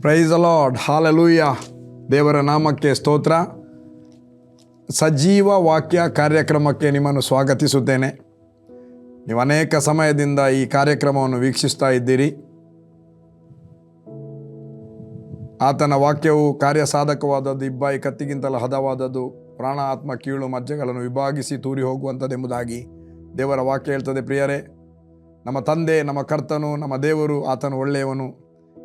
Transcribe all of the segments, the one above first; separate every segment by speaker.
Speaker 1: Price ಅಲಾಡ್ hallelujah ದೇವರ ನಾಮಕ್ಕೆ ಸ್ತೋತ್ರ. ಸಜೀವ ವಾಕ್ಯ ಕಾರ್ಯಕ್ರಮಕ್ಕೆ ನಿಮ್ಮನ್ನು ಸ್ವಾಗತಿಸುತ್ತೇನೆ. ನೀವು ಅನೇಕ ಸಮಯದಿಂದ ಈ ಕಾರ್ಯಕ್ರಮವನ್ನು ವೀಕ್ಷಿಸ್ತಾ ಇದ್ದೀರಿ. ಆತನ ವಾಕ್ಯವು ಕಾರ್ಯಸಾಧಕವಾದದ್ದು, ಇಬ್ಬಾಯಿ ಕತ್ತಿಗಿಂತಲೂ ಹದವಾದದ್ದು, ಪ್ರಾಣ, ಆತ್ಮ, ಕೀಳು, ಮಜ್ಜೆಗಳನ್ನು ವಿಭಾಗಿಸಿ ತೂರಿ ಹೋಗುವಂಥದ್ದೆಂಬುದಾಗಿ ದೇವರ ವಾಕ್ಯ ಹೇಳ್ತದೆ ಪ್ರಿಯರೇ. ನಮ್ಮ ತಂದೆ, ನಮ್ಮ ಕರ್ತನು, ನಮ್ಮ ದೇವರು ಆತನು ಒಳ್ಳೆಯವನು.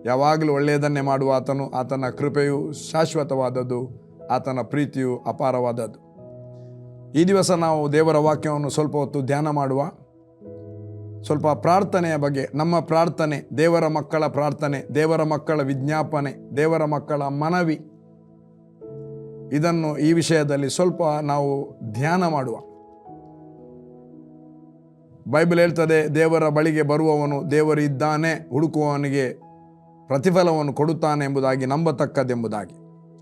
Speaker 1: ಯಾವಾಗಲೂ ಒಳ್ಳೆಯದನ್ನೇ ಮಾಡುವ ಆತನು, ಆತನ ಕೃಪೆಯು ಶಾಶ್ವತವಾದದ್ದು, ಆತನ ಪ್ರೀತಿಯು ಅಪಾರವಾದದ್ದು. ಈ ದಿವಸ ನಾವು ದೇವರ ವಾಕ್ಯವನ್ನು ಸ್ವಲ್ಪ ಹೊತ್ತು ಧ್ಯಾನ ಮಾಡುವ. ಸ್ವಲ್ಪ ಪ್ರಾರ್ಥನೆಯ ಬಗ್ಗೆ, ನಮ್ಮ ಪ್ರಾರ್ಥನೆ, ದೇವರ ಮಕ್ಕಳ ಪ್ರಾರ್ಥನೆ, ದೇವರ ಮಕ್ಕಳ ವಿಜ್ಞಾಪನೆ, ದೇವರ ಮಕ್ಕಳ ಮನವಿ. ಇದನ್ನು ಈ ವಿಷಯದಲ್ಲಿ ಸ್ವಲ್ಪ ನಾವು ಧ್ಯಾನ ಮಾಡುವ. ಬೈಬಲ್ ಹೇಳ್ತದೆ, ದೇವರ ಬಳಿಗೆ ಬರುವವನು ದೇವರಿದ್ದಾನೆ, ಹುಡುಕುವವನಿಗೆ ಪ್ರತಿಫಲವನ್ನು ಕೊಡುತ್ತಾನೆ ಎಂಬುದಾಗಿ ನಂಬತಕ್ಕದ್ದೆಂಬುದಾಗಿ.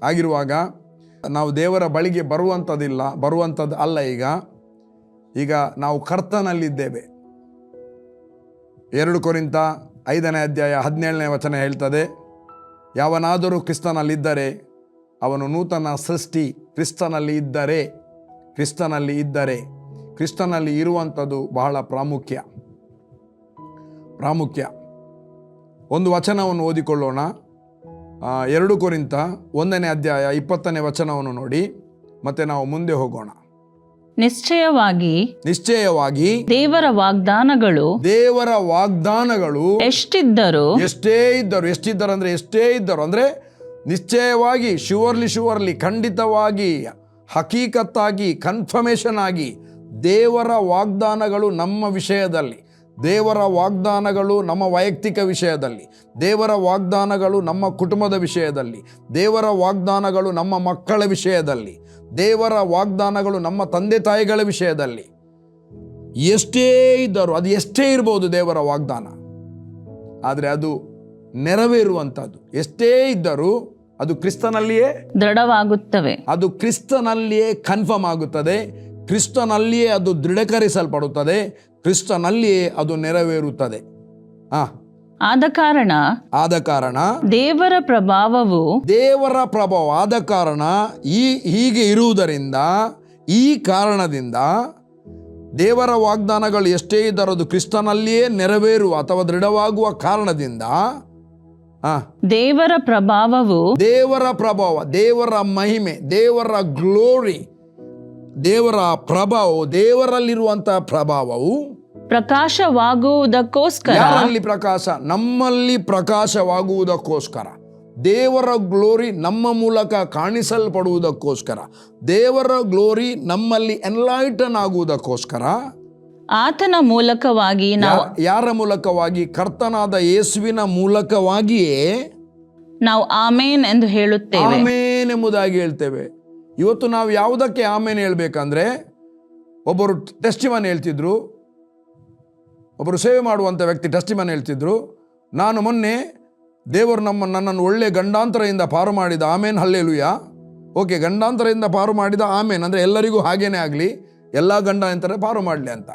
Speaker 1: ಆಗಿರುವಾಗ ನಾವು ದೇವರ ಬಳಿಗೆ ಬರುವಂಥದ್ದಿಲ್ಲ, ಬರುವಂಥದ್ದು ಅಲ್ಲ ಈಗ. ಈಗ ನಾವು ಕರ್ತನಲ್ಲಿದ್ದೇವೆ. ಎರಡು ಕುರಿತ ಐದನೇ ಅಧ್ಯಾಯ ಹದಿನೇಳನೇ ವಚನ ಹೇಳ್ತದೆ, ಯಾವನಾದರೂ ಕ್ರಿಸ್ತನಲ್ಲಿದ್ದರೆ ಅವನು ನೂತನ ಸೃಷ್ಟಿ ಕ್ರಿಸ್ತನಲ್ಲಿ ಇದ್ದರೆ ಕ್ರಿಸ್ತನಲ್ಲಿ ಇದ್ದರೆ, ಕ್ರಿಸ್ತನಲ್ಲಿ ಇರುವಂಥದ್ದು ಬಹಳ ಪ್ರಾಮುಖ್ಯ ಪ್ರಾಮುಖ್ಯ. ಒಂದು ವಚನವನ್ನು ಓದಿಕೊಳ್ಳೋಣ. ಎರಡು ಕುರಿತ ಒಂದನೇ ಅಧ್ಯಾಯ ಇಪ್ಪತ್ತನೇ ವಚನವನ್ನು ನೋಡಿ ಮತ್ತೆ ನಾವು ಮುಂದೆ ಹೋಗೋಣ.
Speaker 2: ನಿಶ್ಚಯವಾಗಿ
Speaker 1: ನಿಶ್ಚಯವಾಗಿ
Speaker 2: ದೇವರ ವಾಗ್ದಾನಗಳು
Speaker 1: ದೇವರ ವಾಗ್ದಾನಗಳು
Speaker 2: ಎಷ್ಟಿದ್ದರು
Speaker 1: ಎಷ್ಟೇ ಇದ್ದರು ಎಷ್ಟಿದ್ದರು ಅಂದ್ರೆ ಎಷ್ಟೇ ಇದ್ದರು ಅಂದ್ರೆ ನಿಶ್ಚಯವಾಗಿ ಶುವರ್ಲಿ ಶುವರ್ಲಿ ಖಂಡಿತವಾಗಿ ಹಕೀಕತ್ತಾಗಿ ಕನ್ಫರ್ಮೇಷನ್ ಆಗಿ ದೇವರ ವಾಗ್ದಾನಗಳು ನಮ್ಮ ವಿಷಯದಲ್ಲಿ. ದೇವರ ವಾಗ್ದಾನಗಳು ನಮ್ಮ ವೈಯಕ್ತಿಕ ವಿಷಯದಲ್ಲಿ ದೇವರ ವಾಗ್ದಾನಗಳು ನಮ್ಮ ಕುಟುಂಬದ ವಿಷಯದಲ್ಲಿ ದೇವರ ವಾಗ್ದಾನಗಳು ನಮ್ಮ ಮಕ್ಕಳ ವಿಷಯದಲ್ಲಿ ದೇವರ ವಾಗ್ದಾನಗಳು ನಮ್ಮ ತಂದೆ ತಾಯಿಗಳ ವಿಷಯದಲ್ಲಿ. ಎಷ್ಟೇ ಇದ್ದರೂ ಅದು ಎಷ್ಟೇ ಇರ್ಬೋದು ದೇವರ ವಾಗ್ದಾನ. ಆದರೆ ಅದು ನೆರವೇರುವಂಥದ್ದು. ಎಷ್ಟೇ ಇದ್ದರೂ ಅದು ಕ್ರಿಸ್ತನಲ್ಲಿಯೇ
Speaker 2: ದೃಢವಾಗುತ್ತವೆ.
Speaker 1: ಅದು ಕ್ರಿಸ್ತನಲ್ಲಿಯೇ ಕನ್ಫರ್ಮ್ ಆಗುತ್ತದೆ. ಕ್ರಿಸ್ತನಲ್ಲಿಯೇ ಅದು ದೃಢೀಕರಿಸಲ್ಪಡುತ್ತದೆ ಕ್ರಿಸ್ತನಲ್ಲಿಯೇ ಅದು ನೆರವೇರುತ್ತದೆ. ಆ.
Speaker 2: ಆದ ಕಾರಣ
Speaker 1: ಆದ ಕಾರಣ
Speaker 2: ದೇವರ ಪ್ರಭಾವವು
Speaker 1: ದೇವರ ಪ್ರಭಾವ ಆದ ಕಾರಣ ಈ ಹೀಗೆ ಇರುವುದರಿಂದ ಈ ಕಾರಣದಿಂದ ದೇವರ ವಾಗ್ದಾನಗಳು ಎಷ್ಟೇ ಇದ್ದರೂ ಅದು ಕ್ರಿಸ್ತನಲ್ಲಿಯೇ ನೆರವೇರುವ ಅಥವಾ ದೃಢವಾಗುವ ಕಾರಣದಿಂದ
Speaker 2: ದೇವರ ಪ್ರಭಾವವು
Speaker 1: ದೇವರ ಪ್ರಭಾವ ದೇವರ ಮಹಿಮೆ ದೇವರ ಗ್ಲೋರಿ ದೇವರ ಪ್ರಭಾವ ದೇವರಲ್ಲಿರುವಂತಹ ಪ್ರಭಾವವು
Speaker 2: ಪ್ರಕಾಶವಾಗುವುದಕ್ಕೋಸ್ಕರ.
Speaker 1: ಯಾರಲ್ಲಿ ಪ್ರಕಾಶ? ನಮ್ಮಲ್ಲಿ ಪ್ರಕಾಶವಾಗುವುದಕ್ಕೋಸ್ಕರ. ದೇವರ ಗ್ಲೋರಿ ನಮ್ಮ ಮೂಲಕ ಕಾಣಿಸಲ್ಪಡುವುದಕ್ಕೋಸ್ಕರ. ದೇವರ ಗ್ಲೋರಿ ನಮ್ಮಲ್ಲಿ ಎನ್ಲೈಟನ್ ಆಗುವುದಕ್ಕೋಸ್ಕರ.
Speaker 2: ಆತನ ಮೂಲಕವಾಗಿ ನಾವು
Speaker 1: ಯಾರ ಮೂಲಕವಾಗಿ? ಕರ್ತನಾದ ಯೇಸುವಿನ ಮೂಲಕವಾಗಿಯೇ
Speaker 2: ನಾವು ಆಮೇನ್ ಎಂದು ಹೇಳುತ್ತೇವೆ.
Speaker 1: ಆಮೇನ್ ಎಂಬುದಾಗಿ ಹೇಳ್ತೇವೆ. ಇವತ್ತು ನಾವು ಯಾವುದಕ್ಕೆ ಆಮೇನ್ ಹೇಳಬೇಕಂದ್ರೆ, ಒಬ್ಬರು ಟೆಸ್ಟಿಮನ್ ಹೇಳ್ತಿದ್ರು, ಒಬ್ಬರು ಸೇವೆ ಮಾಡುವಂಥ ವ್ಯಕ್ತಿ ಟೆಸ್ಟಿಮನ್ ಹೇಳ್ತಿದ್ರು, ನಾನು ಮೊನ್ನೆ ದೇವರು ನಮ್ಮ ನನ್ನನ್ನು ಒಳ್ಳೆ ಗಂಡಾಂತರದಿಂದ ಪಾರು ಮಾಡಿದ ಆಮೇನ್ ಹಲ್ಲೆಲುಯ್ಯ ಓಕೆ ಗಂಡಾಂತರದಿಂದ ಪಾರು ಮಾಡಿದ ಆಮೇನ್, ಅಂದರೆ ಎಲ್ಲರಿಗೂ ಹಾಗೇನೇ ಆಗಲಿ, ಎಲ್ಲ ಗಂಡಾಂತರ ಪಾರು ಮಾಡಲಿ ಅಂತ.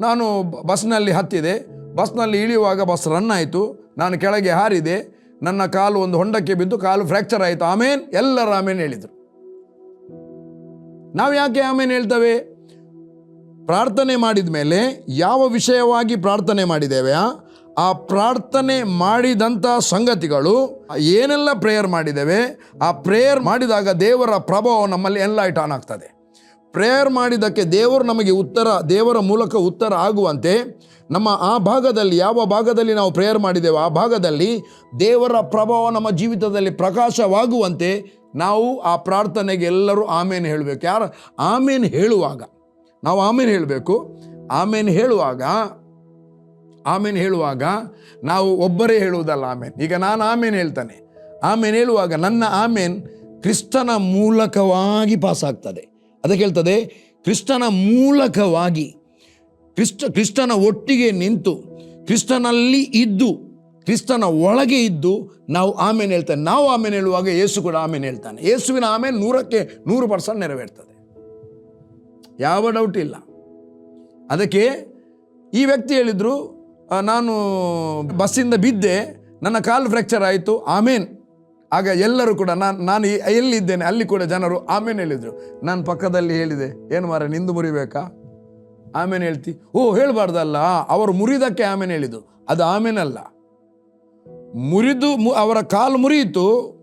Speaker 1: ನಾನು ಬಸ್ನಲ್ಲಿ ಹತ್ತಿದೆ ಬಸ್ನಲ್ಲಿ ಇಳಿಯುವಾಗ ಬಸ್ ರನ್ ಆಯಿತು, ನಾನು ಕೆಳಗೆ ಹಾರಿದೆ, ನನ್ನ ಕಾಲು ಒಂದು ಹೊಂಡಕ್ಕೆ ಬಿದ್ದು ಕಾಲು ಫ್ರ್ಯಾಕ್ಚರ್ ಆಯಿತು, ಆಮೇನ್, ಎಲ್ಲರ ಆಮೇನ್ ಹೇಳಿದರು. ನಾವು ಯಾಕೆ ಆಮೇಲೆ ಹೇಳ್ತೇವೆ? ಪ್ರಾರ್ಥನೆ ಮಾಡಿದ ಮೇಲೆ ಯಾವ ವಿಷಯವಾಗಿ ಪ್ರಾರ್ಥನೆ ಮಾಡಿದ್ದೇವೆ? ಆ ಪ್ರಾರ್ಥನೆ ಮಾಡಿದಂಥ ಸಂಗತಿಗಳು, ಏನೆಲ್ಲ ಪ್ರೇಯರ್ ಮಾಡಿದ್ದೇವೆ? ಆ ಪ್ರೇಯರ್ ಮಾಡಿದಾಗ ದೇವರ ಪ್ರಭಾವ ನಮ್ಮಲ್ಲಿ ಎಲ್ಲ ಆನ್ ಆಗ್ತದೆ. ಪ್ರೇಯರ್ ಮಾಡಿದ್ದಕ್ಕೆ ದೇವರು ನಮಗೆ ಉತ್ತರ, ದೇವರ ಮೂಲಕ ಉತ್ತರ ಆಗುವಂತೆ ನಮ್ಮ ಆ ಭಾಗದಲ್ಲಿ, ಯಾವ ಭಾಗದಲ್ಲಿ ನಾವು ಪ್ರೇಯರ್ ಮಾಡಿದ್ದೇವೆ? ಆ ಭಾಗದಲ್ಲಿ ದೇವರ ಪ್ರಭಾವ ನಮ್ಮ ಜೀವಿತದಲ್ಲಿ ಪ್ರಕಾಶವಾಗುವಂತೆ ನಾವು ಆ ಪ್ರಾರ್ಥನೆಗೆ ಎಲ್ಲರೂ ಆಮೇಲೆ ಹೇಳಬೇಕು. ಯಾರು? ಆಮೇಲೆ ಹೇಳುವಾಗ. ನಾವು ಆಮೇಲೆ ಹೇಳಬೇಕು. ಆಮೇನು ಹೇಳುವಾಗ ಆಮೇಲೆ ಹೇಳುವಾಗ ನಾವು ಒಬ್ಬರೇ ಹೇಳುವುದಲ್ಲ ಆಮೇನ್. ಈಗ ನಾನು ಆಮೇಲೆ ಹೇಳ್ತಾನೆ. ಆಮೇಲೆ ಹೇಳುವಾಗ ನನ್ನ ಆಮೇನ್ ಕ್ರಿಸ್ತನ ಮೂಲಕವಾಗಿ ಪಾಸ್ ಆಗ್ತದೆ ಅದಕ್ಕೆ ಹೇಳ್ತದೆ, ಕ್ರಿಸ್ತನ ಮೂಲಕವಾಗಿ, ಕ್ರಿಸ್ತ, ಕ್ರಿಸ್ತನ ಒಟ್ಟಿಗೆ ನಿಂತು, ಕ್ರಿಸ್ತನಲ್ಲಿ ಇದ್ದು ಕ್ರಿಸ್ತನ ಒಳಗೆ ಇದ್ದು ನಾವು ಆಮೇಲೆ ಹೇಳ್ತಾನೆ ನಾವು ಆಮೇಲೆ ಹೇಳುವಾಗ ಯೇಸು ಕೂಡ ಆಮೇಲೆ ಹೇಳ್ತಾನೆ. ಯೇಸುವಿನ ಆಮೇಲೆ ನೂರಕ್ಕೆ ನೂರು ಪರ್ಸೆಂಟ್ ನೆರವೇರ್ತದೆ. ಯಾವ ಡೌಟ್ ಇಲ್ಲ. ಅದಕ್ಕೆ ಈ ವ್ಯಕ್ತಿ ಹೇಳಿದರು ನಾನು ಬಸ್ಸಿಂದ ಬಿದ್ದೆ, ನನ್ನ ಕಾಲು ಫ್ರ್ಯಾಕ್ಚರ್ ಆಯಿತು, ಆಮೇನ್. ಆಗ ಎಲ್ಲರೂ ಕೂಡ ನಾನು ನಾನು ಎಲ್ಲಿದ್ದೇನೆ, ಅಲ್ಲಿ ಕೂಡ ಜನರು ಆಮೇಲೆ ಹೇಳಿದರು. ನಾನು ಪಕ್ಕದಲ್ಲಿ ಹೇಳಿದೆ, ಏನು ಮಾರ ನಿಂದು ಮುರಿಬೇಕಾ ಆಮೇಲೆ ಹೇಳ್ತಿ, ಓ, ಹೇಳಬಾರ್ದಲ್ಲ, ಅವರು ಮುರಿದಕ್ಕೆ ಆಮೇಲೆ ಹೇಳಿದ್ದು ಅದು ಆಮೇನಲ್ಲ ಮುರಿದು ಅವರ ಕಾಲು ಮುರಿಯಿತು.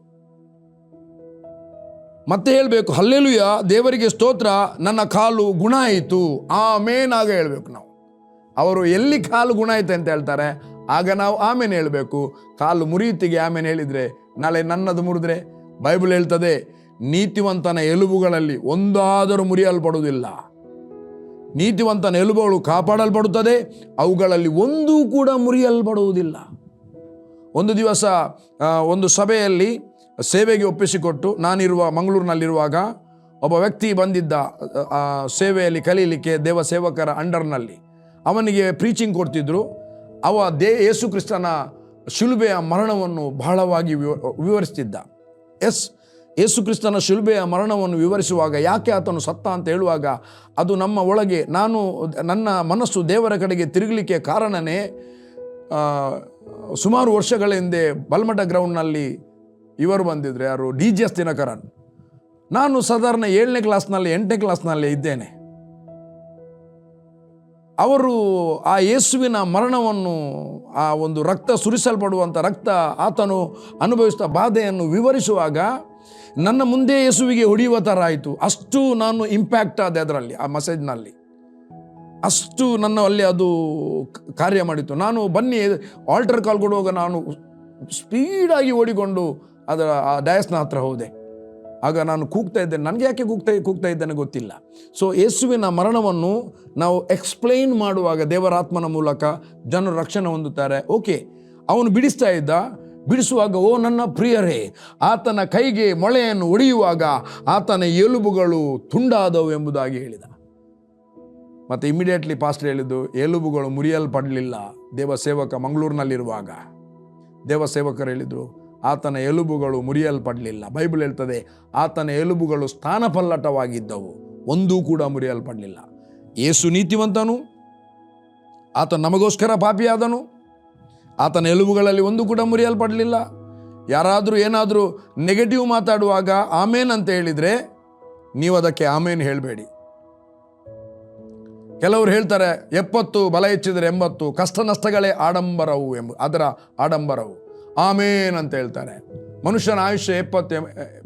Speaker 1: ಮತ್ತೆ ಹೇಳಬೇಕು, ಹಲ್ಲೆಲುಯ, ದೇವರಿಗೆ ಸ್ತೋತ್ರ, ನನ್ನ ಕಾಲು ಗುಣ ಆಯಿತು. ಆಗ ಹೇಳಬೇಕು ನಾವು. ಅವರು ಎಲ್ಲಿ ಕಾಲು ಗುಣ ಆಯ್ತು ಅಂತ ಹೇಳ್ತಾರೆ? ಆಗ ನಾವು ಆಮೇಲೆ ಹೇಳಬೇಕು. ಕಾಲು ಮುರಿಯುತ್ತಿಗೆ ಆಮೇಲೆ ಹೇಳಿದರೆ, ನಾಳೆ ನನ್ನದು ಮುರಿದ್ರೆ? ಬೈಬಲ್ ಹೇಳ್ತದೆ, ನೀತಿವಂತನ ಎಲುಬುಗಳಲ್ಲಿ ಒಂದಾದರೂ ಮುರಿಯಲ್ಪಡುವುದಿಲ್ಲ. ನೀತಿವಂತನ ಎಲುಬುಗಳು ಕಾಪಾಡಲ್ಪಡುತ್ತದೆ, ಅವುಗಳಲ್ಲಿ ಒಂದೂ ಕೂಡ ಮುರಿಯಲ್ಪಡುವುದಿಲ್ಲ. ಒಂದು ದಿವಸ ಒಂದು ಸಭೆಯಲ್ಲಿ ಸೇವೆಗೆ ಒಪ್ಪಿಸಿಕೊಟ್ಟು ನಾನಿರುವ ಮಂಗಳೂರಿನಲ್ಲಿರುವಾಗ ಒಬ್ಬ ವ್ಯಕ್ತಿ ಬಂದಿದ್ದ ಸೇವೆಯಲ್ಲಿ ಕಲೀಲಿಕ್ಕೆ ದೇವ ಸೇವಕರ ಅಂಡರ್ನಲ್ಲಿ. ಅವನಿಗೆ ಪ್ರೀಚಿಂಗ್ ಕೊಡ್ತಿದ್ರು. ಅವ ದೇ, ಯೇಸು ಕ್ರಿಸ್ತನ ಶಿಲುಬೆಯ ಮರಣವನ್ನು ಬಹಳವಾಗಿ ವಿವ- ವಿವರಿಸ್ತಿದ್ದ. ಎಸ್, ಯೇಸು ಕ್ರಿಸ್ತನ ಶಿಲುಬೆಯ ಮರಣವನ್ನು ವಿವರಿಸುವಾಗ ಯಾಕೆ ಆತನು ಸತ್ತ ಅಂತ ಹೇಳುವಾಗ, ಅದು ನಮ್ಮ ಒಳಗೆ, ನಾನು ನನ್ನ ಮನಸ್ಸು ದೇವರ ಕಡೆಗೆ ತಿರುಗಲಿಕ್ಕೆ ಕಾರಣನೇ ಸುಮಾರು ವರ್ಷಗಳ ಹಿಂದೆ ಬಲ್ಮಠ ಗ್ರೌಂಡ್ನಲ್ಲಿ ಇವರು ಬಂದಿದ್ರು. ಯಾರು? D G S Dinakaran. ನಾನು ಸಾಧಾರಣ ಏಳನೇ ಕ್ಲಾಸ್ನಲ್ಲಿ, ಎಂಟನೇ ಕ್ಲಾಸ್ನಲ್ಲಿ ಇದ್ದೇನೆ. ಅವರು ಆ ಯೇಸುವಿನ ಮರಣವನ್ನು, ಆ ಒಂದು ರಕ್ತ ಸುರಿಸಲ್ಪಡುವಂಥ ರಕ್ತ ಆತನು ಅನುಭವಿಸಿದ ಬಾಧೆಯನ್ನು ವಿವರಿಸುವಾಗ ನನ್ನ ಮುಂದೆ ಯೇಸುವಿಗೆ ಹೊಡೆಯುವ ಥರ ಆಯಿತು. ಅಷ್ಟು ನಾನು ಇಂಪ್ಯಾಕ್ಟ್ ಆದೆ ಅದರಲ್ಲಿ, ಆ ಮೆಸೇಜ್ನಲ್ಲಿ ಅಷ್ಟು ನನ್ನ ಅಲ್ಲಿ ಅದು ಕಾರ್ಯ ಮಾಡಿತ್ತು. ನಾನು ಬನ್ನಿ, ಆಲ್ಟರ್ ಕಾಲ್ ಕೊಡುವಾಗ ನಾನು ಸ್ಪೀಡಾಗಿ ಓಡಿಕೊಂಡು ಅದರ, ಆ ಡಯಸ್ನ ಹತ್ರ ಹೋದೆ. ಆಗ ನಾನು ಕೂಗ್ತಾ ಇದ್ದೇನೆ. ನನಗೆ ಯಾಕೆ ಕೂಗ್ತಾ ಕೂಗ್ತಾ ಇದ್ದೇನೆ ಗೊತ್ತಿಲ್ಲ. ಸೊ ಯೇಸುವಿನ ಮರಣವನ್ನು ನಾವು ಎಕ್ಸ್ಪ್ಲೈನ್ ಮಾಡುವಾಗ ದೇವರಾತ್ಮನ ಮೂಲಕ ಜನರು ರಕ್ಷಣೆ ಹೊಂದುತ್ತಾರೆ. ಓಕೆ ಅವನು ಬಿಡಿಸ್ತಾ ಇದ್ದ. ಬಿಡಿಸುವಾಗ, ಓ ನನ್ನ ಪ್ರಿಯರೇ, ಆತನ ಕೈಗೆ ಮೊಳೆಯನ್ನು ಒಡೆಯುವಾಗ ಆತನ ಎಲುಬುಗಳು ತುಂಡಾದವು ಎಂಬುದಾಗಿ ಹೇಳಿದ. ಮತ್ತು ಇಮಿಡಿಯೇಟ್ಲಿ ಪಾಸ್ಟ್ ಹೇಳಿದ್ದು ಎಲುಬುಗಳು ಮುರಿಯಲ್ಪಡಲಿಲ್ಲ ದೇವ ಸೇವಕ ಮಂಗಳೂರಿನಲ್ಲಿರುವಾಗ. ದೇವ ಸೇವಕರು ಹೇಳಿದರು, ಆತನ ಎಲುಬುಗಳು ಮುರಿಯಲ್ಪಡಲಿಲ್ಲ. ಬೈಬಲ್ ಹೇಳ್ತದೆ, ಆತನ ಎಲುಬುಗಳು ಸ್ಥಾನಪಲ್ಲಟವಾಗಿದ್ದವು, ಒಂದೂ ಕೂಡ ಮುರಿಯಲ್ಪಡಲಿಲ್ಲ. ಏಸು ನೀತಿವಂತನು ಆತ ನಮಗೋಸ್ಕರ ಪಾಪಿಯಾದನು, ಆತನ ಎಲುಬುಗಳಲ್ಲಿ ಒಂದು ಕೂಡ ಮುರಿಯಲ್ಪಡಲಿಲ್ಲ. ಯಾರಾದರೂ ಏನಾದರೂ ನೆಗೆಟಿವ್ ಮಾತಾಡುವಾಗ ಆಮೇನ್ ಅಂತ ಹೇಳಿದರೆ, ನೀವು ಅದಕ್ಕೆ ಆಮೇನ್ ಹೇಳಬೇಡಿ. ಕೆಲವರು ಹೇಳ್ತಾರೆ, ಎಪ್ಪತ್ತು ಬಲ ಹೆಚ್ಚಿದರೆ ಎಂಬತ್ತು, ಕಷ್ಟ ನಷ್ಟಗಳೇ ಆಡಂಬರವು ಎಂಬ, ಅದರ ಆಡಂಬರವು. ಆಮೇನ್ ಅಂತ ಹೇಳ್ತಾರೆ. ಮನುಷ್ಯನ ಆಯುಷ್ಯ ಎಪ್ಪತ್ತು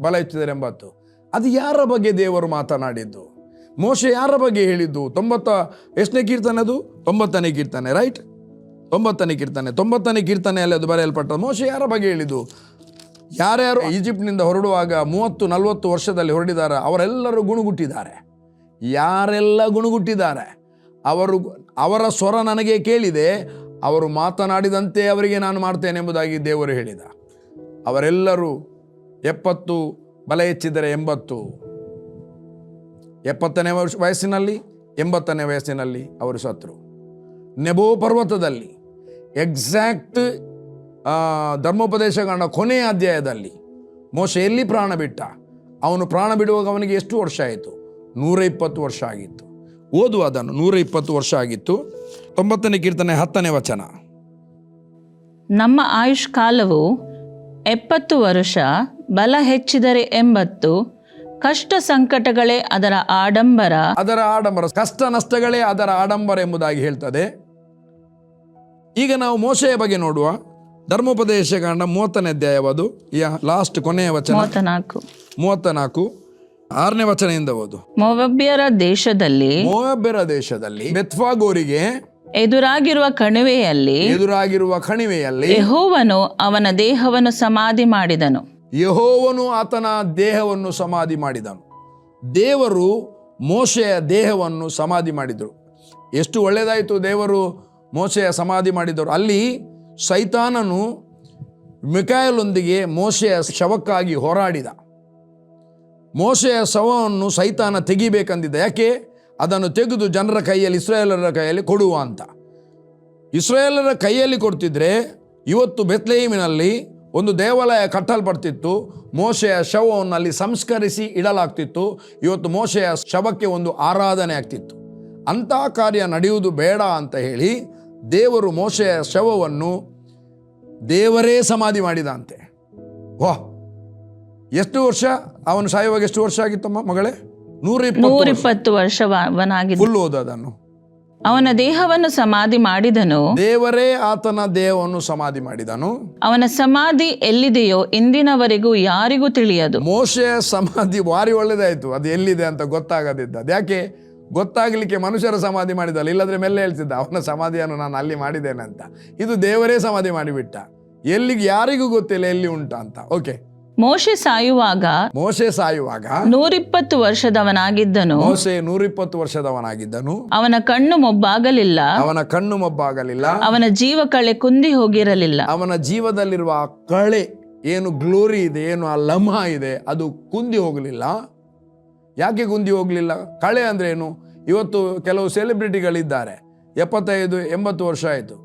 Speaker 1: ಬಲ ಹೆಚ್ಚಿದರೆ ಎಂಬತ್ತು. ಅದು ಯಾರ ಬಗ್ಗೆ ದೇವರು ಮಾತನಾಡಿದ್ದು? ಮೋಶೆ ಯಾರ ಬಗ್ಗೆ ಹೇಳಿದ್ದು? ತೊಂಬತ್ತ, ಎಷ್ಟನೇ ಕೀರ್ತನೆ ಅದು? ತೊಂಬತ್ತನೇ ಕೀರ್ತನೆ, ರೈಟ್? ತೊಂಬತ್ತನೇ ಕೀರ್ತನೆ, ತೊಂಬತ್ತನೇ ಕೀರ್ತನೆಯಲ್ಲಿ ಅದು ಬರೆಯಲ್ಪಟ್ಟದ್ದು. ಮೋಶೆ ಯಾರ ಬಗ್ಗೆ ಹೇಳಿದ್ದು? ಯಾರ್ಯಾರು ಈಜಿಪ್ಟ್ನಿಂದ ಹೊರಡುವಾಗ ಮೂವತ್ತು, ನಲವತ್ತು ವರ್ಷದಲ್ಲಿ ಹೊರಡಿದ್ದಾರೆ, ಅವರೆಲ್ಲರೂ ಗುಣಗುಟ್ಟಿದ್ದಾರೆ. ಯಾರೆಲ್ಲ ಗುಣಗುಟ್ಟಿದ್ದಾರೆ? ಅವರು, ಅವರ ಸ್ವರ ನನಗೆ ಕೇಳಿದೆ, ಅವರು ಮಾತನಾಡಿದಂತೆ ಅವರಿಗೆ ನಾನು ಮಾಡ್ತೇನೆ ಎಂಬುದಾಗಿ ದೇವರು ಹೇಳಿದ. ಅವರೆಲ್ಲರೂ ಎಪ್ಪತ್ತು, ಬಲ ಹೆಚ್ಚಿದರೆ ಎಂಬತ್ತು. ಎಪ್ಪತ್ತನೇ ವರ್ಷ, ವಯಸ್ಸಿನಲ್ಲಿ, ಎಂಬತ್ತನೇ ವಯಸ್ಸಿನಲ್ಲಿ ಅವರು ಸತ್ರು. ನೆಬೋ ಪರ್ವತದಲ್ಲಿ, ಎಕ್ಸಾಕ್ಟ್ ಧರ್ಮೋಪದೇಶಗಳ ಕೊನೆಯ ಅಧ್ಯಾಯದಲ್ಲಿ, ಮೋಶ ಎಲ್ಲಿ ಪ್ರಾಣ ಬಿಟ್ಟ? ಅವನು ಪ್ರಾಣ ಬಿಡುವಾಗ ಅವನಿಗೆ ಎಷ್ಟು ವರ್ಷ ಆಯಿತು? ನೂರ ಇಪ್ಪತ್ತು ವರ್ಷ ಆಗಿತ್ತು. ಓದು ಅದನ್ನು ನೂರ ಇಪ್ಪತ್ತು ವರ್ಷ ಆಗಿತ್ತು. ತೊಂಬತ್ತನೇ ಕೀರ್ತನೆ ಹತ್ತನೇ ವಚನ.
Speaker 2: ನಮ್ಮ ಆಯುಷ್ ಕಾಲವು ಎಪ್ಪತ್ತು ವರ್ಷ ಬಲ ಹೆಚ್ಚಿದರೆ ಎಂಬತ್ತು ಕಷ್ಟ ಸಂಕಟಗಳೇ ಅದರ ಆಡಂಬರ.
Speaker 1: ಅದರ ಆಡಂಬರ ಕಷ್ಟ ನಷ್ಟಗಳೇ ಅದರ ಆಡಂಬರ ಎಂಬುದಾಗಿ ಹೇಳ್ತದೆ. ಈಗ ನಾವು ಮೋಶೆಯ ಬಗ್ಗೆ ನೋಡುವ. ಧರ್ಮೋಪದೇಶ ಕಾಂಡ ಮೂವತ್ತನೇ ಅಧ್ಯಾಯವದು ಯಾ ಲಾಸ್ಟ್ ಕೊನೆಯ ವಚನ.
Speaker 2: ಮೂವತ್ತ ನಾಲ್ಕು
Speaker 1: ಮೂವತ್ತ ನಾಲ್ಕು ಆರನೇ ವಚನದಿಂದ ಓದು.
Speaker 2: ಮೊವಬ್ಯರ ದೇಶದಲ್ಲಿ
Speaker 1: ಮೋಯಬ್ಬೆರ ದೇಶದಲ್ಲಿ ಬೆತ್ವಾಗೋರಿಗೆ
Speaker 2: ಎದುರಾಗಿರುವ ಕಣಿವೆಯಲ್ಲಿ
Speaker 1: ಎದುರಾಗಿರುವ ಕಣಿವೆಯಲ್ಲಿ
Speaker 2: ಯೆಹೋವನು ಅವನ ದೇಹವನ್ನು ಸಮಾಧಿ ಮಾಡಿದನು.
Speaker 1: ಯಹೋವನು ಆತನ ದೇಹವನ್ನು ಸಮಾಧಿ ಮಾಡಿದನು. ದೇವರು ಮೋಶೆಯ ದೇಹವನ್ನು ಸಮಾಧಿ ಮಾಡಿದರು. ಎಷ್ಟು ಒಳ್ಳೆಯದಾಯಿತು ದೇವರು ಮೋಶೆಯ ಸಮಾಧಿ ಮಾಡಿದರು. ಅಲ್ಲಿ ಸೈತಾನನು ಮಿಕಾಯಲೊಂದಿಗೆ ಮೋಶೆಯ ಶವಕ್ಕಾಗಿ ಹೋರಾಡಿದ. ಮೋಶೆಯ ಶವವನ್ನು ಸೈತಾನ ತೆಗಿಬೇಕಂದಿದ್ದ. ಯಾಕೆ? ಅದನ್ನು ತೆಗೆದು ಜನರ ಕೈಯಲ್ಲಿ, ಇಸ್ರಾಯೇಲರ ಕೈಯಲ್ಲಿ ಕೊಡುವ ಅಂತ. ಇಸ್ರಾಯೇಲರ ಕೈಯಲ್ಲಿ ಕೊಡ್ತಿದ್ರೆ ಇವತ್ತು ಬೆತ್ಲೇಮಿನಲ್ಲಿ ಒಂದು ದೇವಾಲಯ ಕಟ್ಟಲ್ಪಡ್ತಿತ್ತು. ಮೋಶೆಯ ಶವವನ್ನು ಅಲ್ಲಿ ಸಂಸ್ಕರಿಸಿ ಇಡಲಾಗ್ತಿತ್ತು. ಇವತ್ತು ಮೋಶೆಯ ಶವಕ್ಕೆ ಒಂದು ಆರಾಧನೆ ಆಗ್ತಿತ್ತು. ಅಂತಹ ಕಾರ್ಯ ನಡೆಯುವುದು ಬೇಡ ಅಂತ ಹೇಳಿ ದೇವರು ಮೋಶೆಯ ಶವವನ್ನು ದೇವರೇ ಸಮಾಧಿ ಮಾಡಿದಂತೆ ಓಹ್ ಎಷ್ಟು ವರ್ಷ? ಅವನು ಸಾಯುವಾಗ ಎಷ್ಟು ವರ್ಷ ಆಗಿತ್ತಮ್ಮ ಮಗಳೇ? ನೂರ ಇಪ್ಪತ್ತು
Speaker 2: ವರ್ಷ ವರ್ಷವನಾಗಿದ್ದ
Speaker 1: ಫುಲ್ ಓದು ಅದನ್ನು
Speaker 2: ಅವನ ದೇಹವನ್ನು ಸಮಾಧಿ ಮಾಡಿದನು.
Speaker 1: ದೇವರೇ ಆತನ ದೇಹವನ್ನು ಸಮಾಧಿ ಮಾಡಿದನು.
Speaker 2: ಅವನ ಸಮಾಧಿ ಎಲ್ಲಿದೆಯೋ ಇಂದಿನವರೆಗೂ ಯಾರಿಗೂ ತಿಳಿಯದು.
Speaker 1: ಮೋಶೆಯ ಸಮಾಧಿ ಭಾರಿ ಒಳ್ಳೇದಾಯ್ತು. ಅದು ಎಲ್ಲಿದೆ ಅಂತ ಗೊತ್ತಾಗದಿದ್ದ. ಅದ್ಯಾಕೆ ಗೊತ್ತಾಗ್ಲಿಕ್ಕೆ ಮನುಷ್ಯರ ಸಮಾಧಿ ಮಾಡಿದಲ್ಲ. ಇಲ್ಲದ್ರೆ ಮೆಲ್ಲ ಹೇಳ್ತಿದ್ದ ಅವನ ಸಮಾಧಿಯನ್ನು ನಾನು ಅಲ್ಲಿ ಮಾಡಿದ್ದೇನೆ ಅಂತ. ಇದು ದೇವರೇ ಸಮಾಧಿ ಮಾಡಿಬಿಟ್ಟ. ಎಲ್ಲಿಗೆ ಯಾರಿಗೂ ಗೊತ್ತಿಲ್ಲ ಎಲ್ಲಿ ಉಂಟ ಅಂತ. ಓಕೆ
Speaker 2: ಮೋಶೆ ಸಾಯುವಾಗ
Speaker 1: ಮೋಶೆ ಸಾಯುವಾಗ
Speaker 2: ನೂರಿಪ್ಪತ್ತು ವರ್ಷದವನಾಗಿದ್ದನು.
Speaker 1: ಮೋಶೆ ನೂರಿಪ್ಪತ್ತು ವರ್ಷದವನಾಗಿದ್ದನು.
Speaker 2: ಅವನ ಕಣ್ಣು ಮೊಬ್ಬಾಗಲಿಲ್ಲ.
Speaker 1: ಅವನ ಕಣ್ಣು ಮೊಬ್ಬಾಗಲಿಲ್ಲ.
Speaker 2: ಅವನ ಜೀವ ಕಳೆ ಕುಂದಿ ಹೋಗಿರಲಿಲ್ಲ.
Speaker 1: ಅವನ ಜೀವದಲ್ಲಿರುವ ಆ ಕಳೆ ಏನು ಗ್ಲೋರಿ ಇದೆ ಏನು ಆ ಲಮ್ಹ ಇದೆ ಅದು ಕುಂದಿ ಹೋಗಲಿಲ್ಲ. ಯಾಕೆ ಕುಂದಿ ಹೋಗಲಿಲ್ಲ? ಕಳೆ ಅಂದ್ರೆ ಏನು? ಇವತ್ತು ಕೆಲವು ಸೆಲೆಬ್ರಿಟಿಗಳಿದ್ದಾರೆ ಎಪ್ಪತ್ತೈದು ಎಂಬತ್ತು ವರ್ಷ ಆಯಿತು.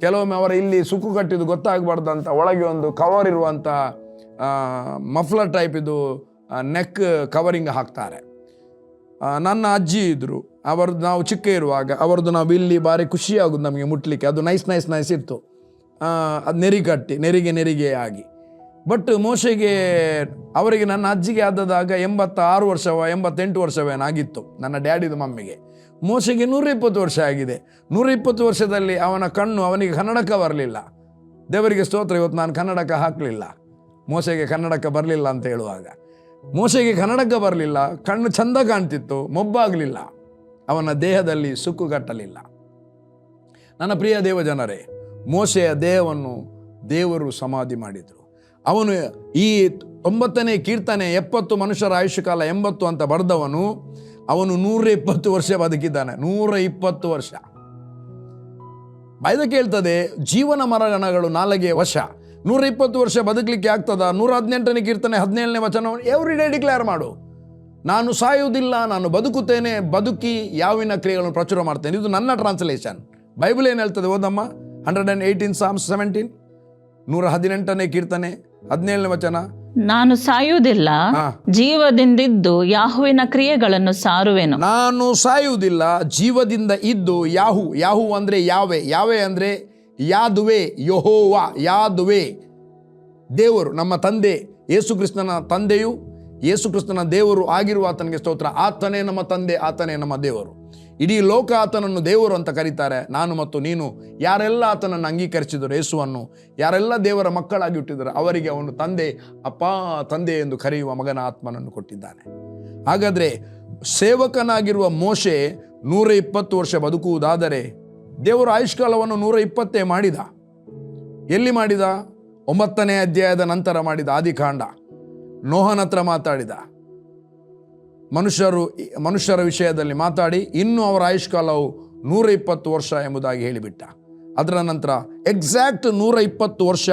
Speaker 1: ಕೆಲವೊಮ್ಮೆ ಅವರ ಇಲ್ಲಿ ಸುಕ್ಕು ಕಟ್ಟಿದ್ದು ಗೊತ್ತಾಗಬಾರ್ದಂತ ಒಳಗೆ ಒಂದು ಕವರ್ ಇರುವಂಥ ಮಫ್ಲರ್ ಟೈಪ್ ಇದು ನೆಕ್ ಕವರಿಂಗ್ ಹಾಕ್ತಾರೆ. ನನ್ನ ಅಜ್ಜಿ ಇದ್ದರು ಅವರದ್ದು ನಾವು ಚಿಕ್ಕ ಇರುವಾಗ ಅವರದ್ದು ನಾವು ಇಲ್ಲಿ ಭಾರಿ ಖುಷಿಯಾಗೋದು ನಮಗೆ ಮುಟ್ಲಿಕ್ಕೆ. ಅದು ನೈಸ್ ನೈಸ್ ನೈಸ್ ಇತ್ತು. ಅದು ನೆರಿ ಕಟ್ಟಿ ನೆರಿಗೆ ನೆರಿಗೆ ಆಗಿ. ಬಟ್ ಮೋಶೆಗೆ, ಅವರಿಗೆ ನನ್ನ ಅಜ್ಜಿಗೆ ಆದದಾಗ ಎಂಬತ್ತಾರು ವರ್ಷವ, ಎಂಬತ್ತೆಂಟು ವರ್ಷವೇನಾಗಿತ್ತು ನನ್ನ ಡ್ಯಾಡಿದು ಮಮ್ಮಿಗೆ. ಮೋಶೆಗೆ ನೂರ ಇಪ್ಪತ್ತು ವರ್ಷ ಆಗಿದೆ. ನೂರ ಇಪ್ಪತ್ತು ವರ್ಷದಲ್ಲಿ ಅವನ ಕಣ್ಣು ಅವನಿಗೆ ಕನ್ನಡಕ ಬರಲಿಲ್ಲ. ದೇವರಿಗೆ ಸ್ತೋತ್ರ, ಇವತ್ತು ನಾನು ಕನ್ನಡಕ ಹಾಕಲಿಲ್ಲ. ಮೋಸೆಗೆ ಕನ್ನಡಕ್ಕೆ ಬರಲಿಲ್ಲ ಅಂತ ಹೇಳುವಾಗ. ಮೋಸೆಗೆ ಕನ್ನಡಕ್ಕೆ ಬರಲಿಲ್ಲ, ಕಣ್ಣು ಚಂದ ಕಾಣ್ತಿತ್ತು, ಮೊಬ್ಬಾಗಲಿಲ್ಲ. ಅವನ ದೇಹದಲ್ಲಿ ಸುಕ್ಕು ಕಟ್ಟಲಿಲ್ಲ. ನನ್ನ ಪ್ರಿಯ ದೇವಜನರೇ, ಮೋಸೆಯ ದೇಹವನ್ನು ದೇವರು ಸಮಾಧಿ ಮಾಡಿದರು. ಅವನು ಈ ಒಂಬತ್ತನೇ ಕೀರ್ತನೆ, ಎಪ್ಪತ್ತು ಮನುಷ್ಯರ ಆಯುಷ್ಯಕಾಲ ಎಂಬತ್ತು ಅಂತ ಬರೆದವನು, ಅವನು ನೂರ ಇಪ್ಪತ್ತು ವರ್ಷ ಬದುಕಿದ್ದಾನೆ, ನೂರ ಇಪ್ಪತ್ತು ವರ್ಷ. ಬೈದ ಕೇಳ್ತದೆ, ಜೀವನ ಮರಣಗಳು ನಾಲಗೆ ವಶ. ನೂರ ಇಪ್ಪತ್ತು ವರ್ಷ ಬದುಕಲಿಕ್ಕೆ ಆಗ್ತದ? ನೂರ ಹದಿನೆಂಟನೇ ಕೀರ್ತನೆ ಹದಿನೇಳನೇ ವಚನವನ್ನು ಎವ್ರಿ ಡೇ ಡಿಕ್ಲೇರ್ ಮಾಡು. ನಾನು ಸಾಯುವುದಿಲ್ಲ ನಾನು ಬದುಕುತ್ತೇನೆ ಬದುಕಿ ಯಾವಿನ ಕ್ರಿಯೆಗಳನ್ನು ಪ್ರಚುರ ಮಾಡ್ತೇನೆ. ಇದು ನನ್ನ ಟ್ರಾನ್ಸ್ಲೇಷನ್ ಬೈಬಲ್ ಏನು ಹೇಳ್ತದೆ ಓದಮ್ಮ? Hundred and eighteen psalms seventeen ನೂರ ಹದಿನೆಂಟನೇ ಕೀರ್ತನೆ ಹದಿನೇಳನೇ ವಚನ.
Speaker 2: ನಾನು ಸಾಯುವುದಿಲ್ಲ ಜೀವದಿಂದಿದ್ದು ಯಾಹುವಿನ ಕ್ರಿಯೆಗಳನ್ನು ಸಾರುವೆನು.
Speaker 1: ನಾನು ಸಾಯುವುದಿಲ್ಲ ಜೀವದಿಂದ ಇದ್ದು ಯಾಹು ಯಾಹು ಅಂದ್ರೆ ಯಾವೆ ಯಾವೆ ಅಂದರೆ ಯಾದುವೆ ಯಹೋವ, ಯಾದುವೆ. ದೇವರು ನಮ್ಮ ತಂದೆ, ಯೇಸುಕ್ರಿಸ್ತನ ತಂದೆಯು ಯೇಸು ಕ್ರಿಸ್ತನ ದೇವರು ಆಗಿರುವ ಆತನಿಗೆ ಸ್ತೋತ್ರ. ಆತನೇ ನಮ್ಮ ತಂದೆ, ಆತನೇ ನಮ್ಮ ದೇವರು. ಇಡೀ ಲೋಕ ಆತನನ್ನು ದೇವರು ಅಂತ ಕರೀತಾರೆ. ನಾನು ಮತ್ತು ನೀನು, ಯಾರೆಲ್ಲ ಆತನನ್ನು ಅಂಗೀಕರಿಸಿದರು, ಯೇಸುವನ್ನು, ಯಾರೆಲ್ಲ ದೇವರ ಮಕ್ಕಳಾಗಿ ಹುಟ್ಟಿದರು, ಅವರಿಗೆ ಅವನು ತಂದೆ, ಅಪ್ಪ, ತಂದೆ ಎಂದು ಕರೆಯುವ ಮಗನ ಆತ್ಮನನ್ನು ಕೊಟ್ಟಿದ್ದಾನೆ. ಹಾಗಾದರೆ ಸೇವಕನಾಗಿರುವ ಮೋಶೆ ನೂರ ಇಪ್ಪತ್ತು ವರ್ಷ ಬದುಕುವುದಾದರೆ ದೇವರು ಆಯುಷ್ಕಾಲವನ್ನು ನೂರ ಇಪ್ಪತ್ತೇ ಮಾಡಿದ. ಎಲ್ಲಿ ಮಾಡಿದ? ಒಂಬತ್ತನೇ ಅಧ್ಯಾಯದ ನಂತರ ಮಾಡಿದ ಆದಿಕಾಂಡ. ನೋಹನ ಹತ್ರ ಮಾತಾಡಿದ. ಮನುಷ್ಯರು ಮನುಷ್ಯರ ವಿಷಯದಲ್ಲಿ ಮಾತಾಡಿ ಇನ್ನೂ ಅವರ ಆಯುಷ್ಕಾಲವು ನೂರ ಇಪ್ಪತ್ತು ವರ್ಷ ಎಂಬುದಾಗಿ ಹೇಳಿಬಿಟ್ಟ. ಅದರ ನಂತರ ಎಕ್ಸಾಕ್ಟ್ ನೂರ ಇಪ್ಪತ್ತು ವರ್ಷ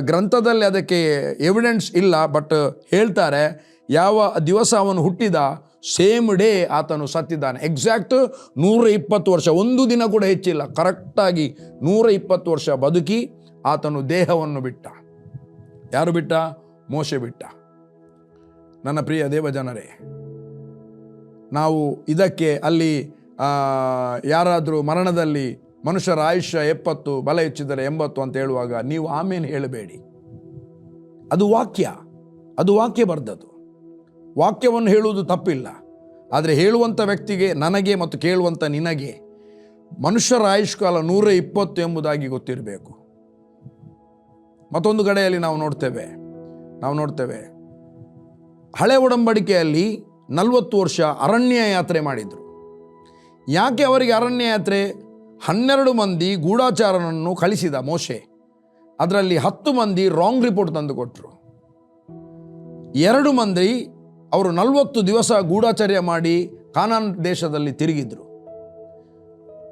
Speaker 1: ಗ್ರಂಥದಲ್ಲಿ ಅದಕ್ಕೆ ಎವಿಡೆನ್ಸ್ ಇಲ್ಲ ಬಟ್ ಹೇಳ್ತಾರೆ, ಯಾವ ದಿವಸ ಅವನು ಹುಟ್ಟಿದ ಸೇಮ್ ಡೇ ಆತನು ಸತ್ತಿದ್ದಾನೆ. ಎಕ್ಸಾಕ್ಟ್ ನೂರ ಇಪ್ಪತ್ತು ವರ್ಷ, ಒಂದು ದಿನ ಕೂಡ ಹೆಚ್ಚಿಲ್ಲ. ಕರೆಕ್ಟಾಗಿ ನೂರ ಇಪ್ಪತ್ತು ವರ್ಷ ಬದುಕಿ ಆತನು ದೇಹವನ್ನು ಬಿಟ್ಟ. ಯಾರು ಬಿಟ್ಟ? ಮೋಶೆ ಬಿಟ್ಟ. ನನ್ನ ಪ್ರಿಯ ದೇವಜನರೇ, ನಾವು ಇದಕ್ಕೆ ಅಲ್ಲಿ ಯಾರಾದರೂ ಮರಣದಲ್ಲಿ ಮನುಷ್ಯರ ಆಯುಷ್ಯ ಎಪ್ಪತ್ತು, ಬಲ ಹೆಚ್ಚಿದರೆ ಎಂಬತ್ತು ಅಂತ ಹೇಳುವಾಗ ನೀವು ಆಮೇಲೆ ಹೇಳಬೇಡಿ. ಅದು ವಾಕ್ಯ ಅದು ವಾಕ್ಯ ಬರ್ದದು ವಾಕ್ಯವನ್ನು ಹೇಳುವುದು ತಪ್ಪಿಲ್ಲ. ಆದರೆ ಹೇಳುವಂಥ ವ್ಯಕ್ತಿಗೆ ನನಗೆ ಮತ್ತು ಕೇಳುವಂಥ ನಿನಗೆ ಮನುಷ್ಯರ ಆಯುಷ್ಕಾಲ ನೂರ ಇಪ್ಪತ್ತು ಎಂಬುದಾಗಿ ಗೊತ್ತಿರಬೇಕು. ಮತ್ತೊಂದು ಕಡೆಯಲ್ಲಿ ನಾವು ನೋಡ್ತೇವೆ ನಾವು ನೋಡ್ತೇವೆ, ಹಳೆ ಒಡಂಬಡಿಕೆಯಲ್ಲಿ ನಲವತ್ತು ವರ್ಷ ಅರಣ್ಯ ಯಾತ್ರೆ ಮಾಡಿದರು. ಯಾಕೆ ಅವರಿಗೆ ಅರಣ್ಯ ಯಾತ್ರೆ? ಹನ್ನೆರಡು ಮಂದಿ ಗೂಢಾಚಾರನನ್ನು ಕಳಿಸಿದ ಮೋಶೆ. ಅದರಲ್ಲಿ ಹತ್ತು ಮಂದಿ ರಾಂಗ್ ರಿಪೋರ್ಟ್ ತಂದು ಕೊಟ್ಟರು ಎರಡು ಮಂದಿ ಅವರು ನಲವತ್ತು ದಿವಸ ಗೂಢಾಚರ್ಯ ಮಾಡಿ ಕಾನಾನ್ ದೇಶದಲ್ಲಿ ತಿರುಗಿದ್ರು.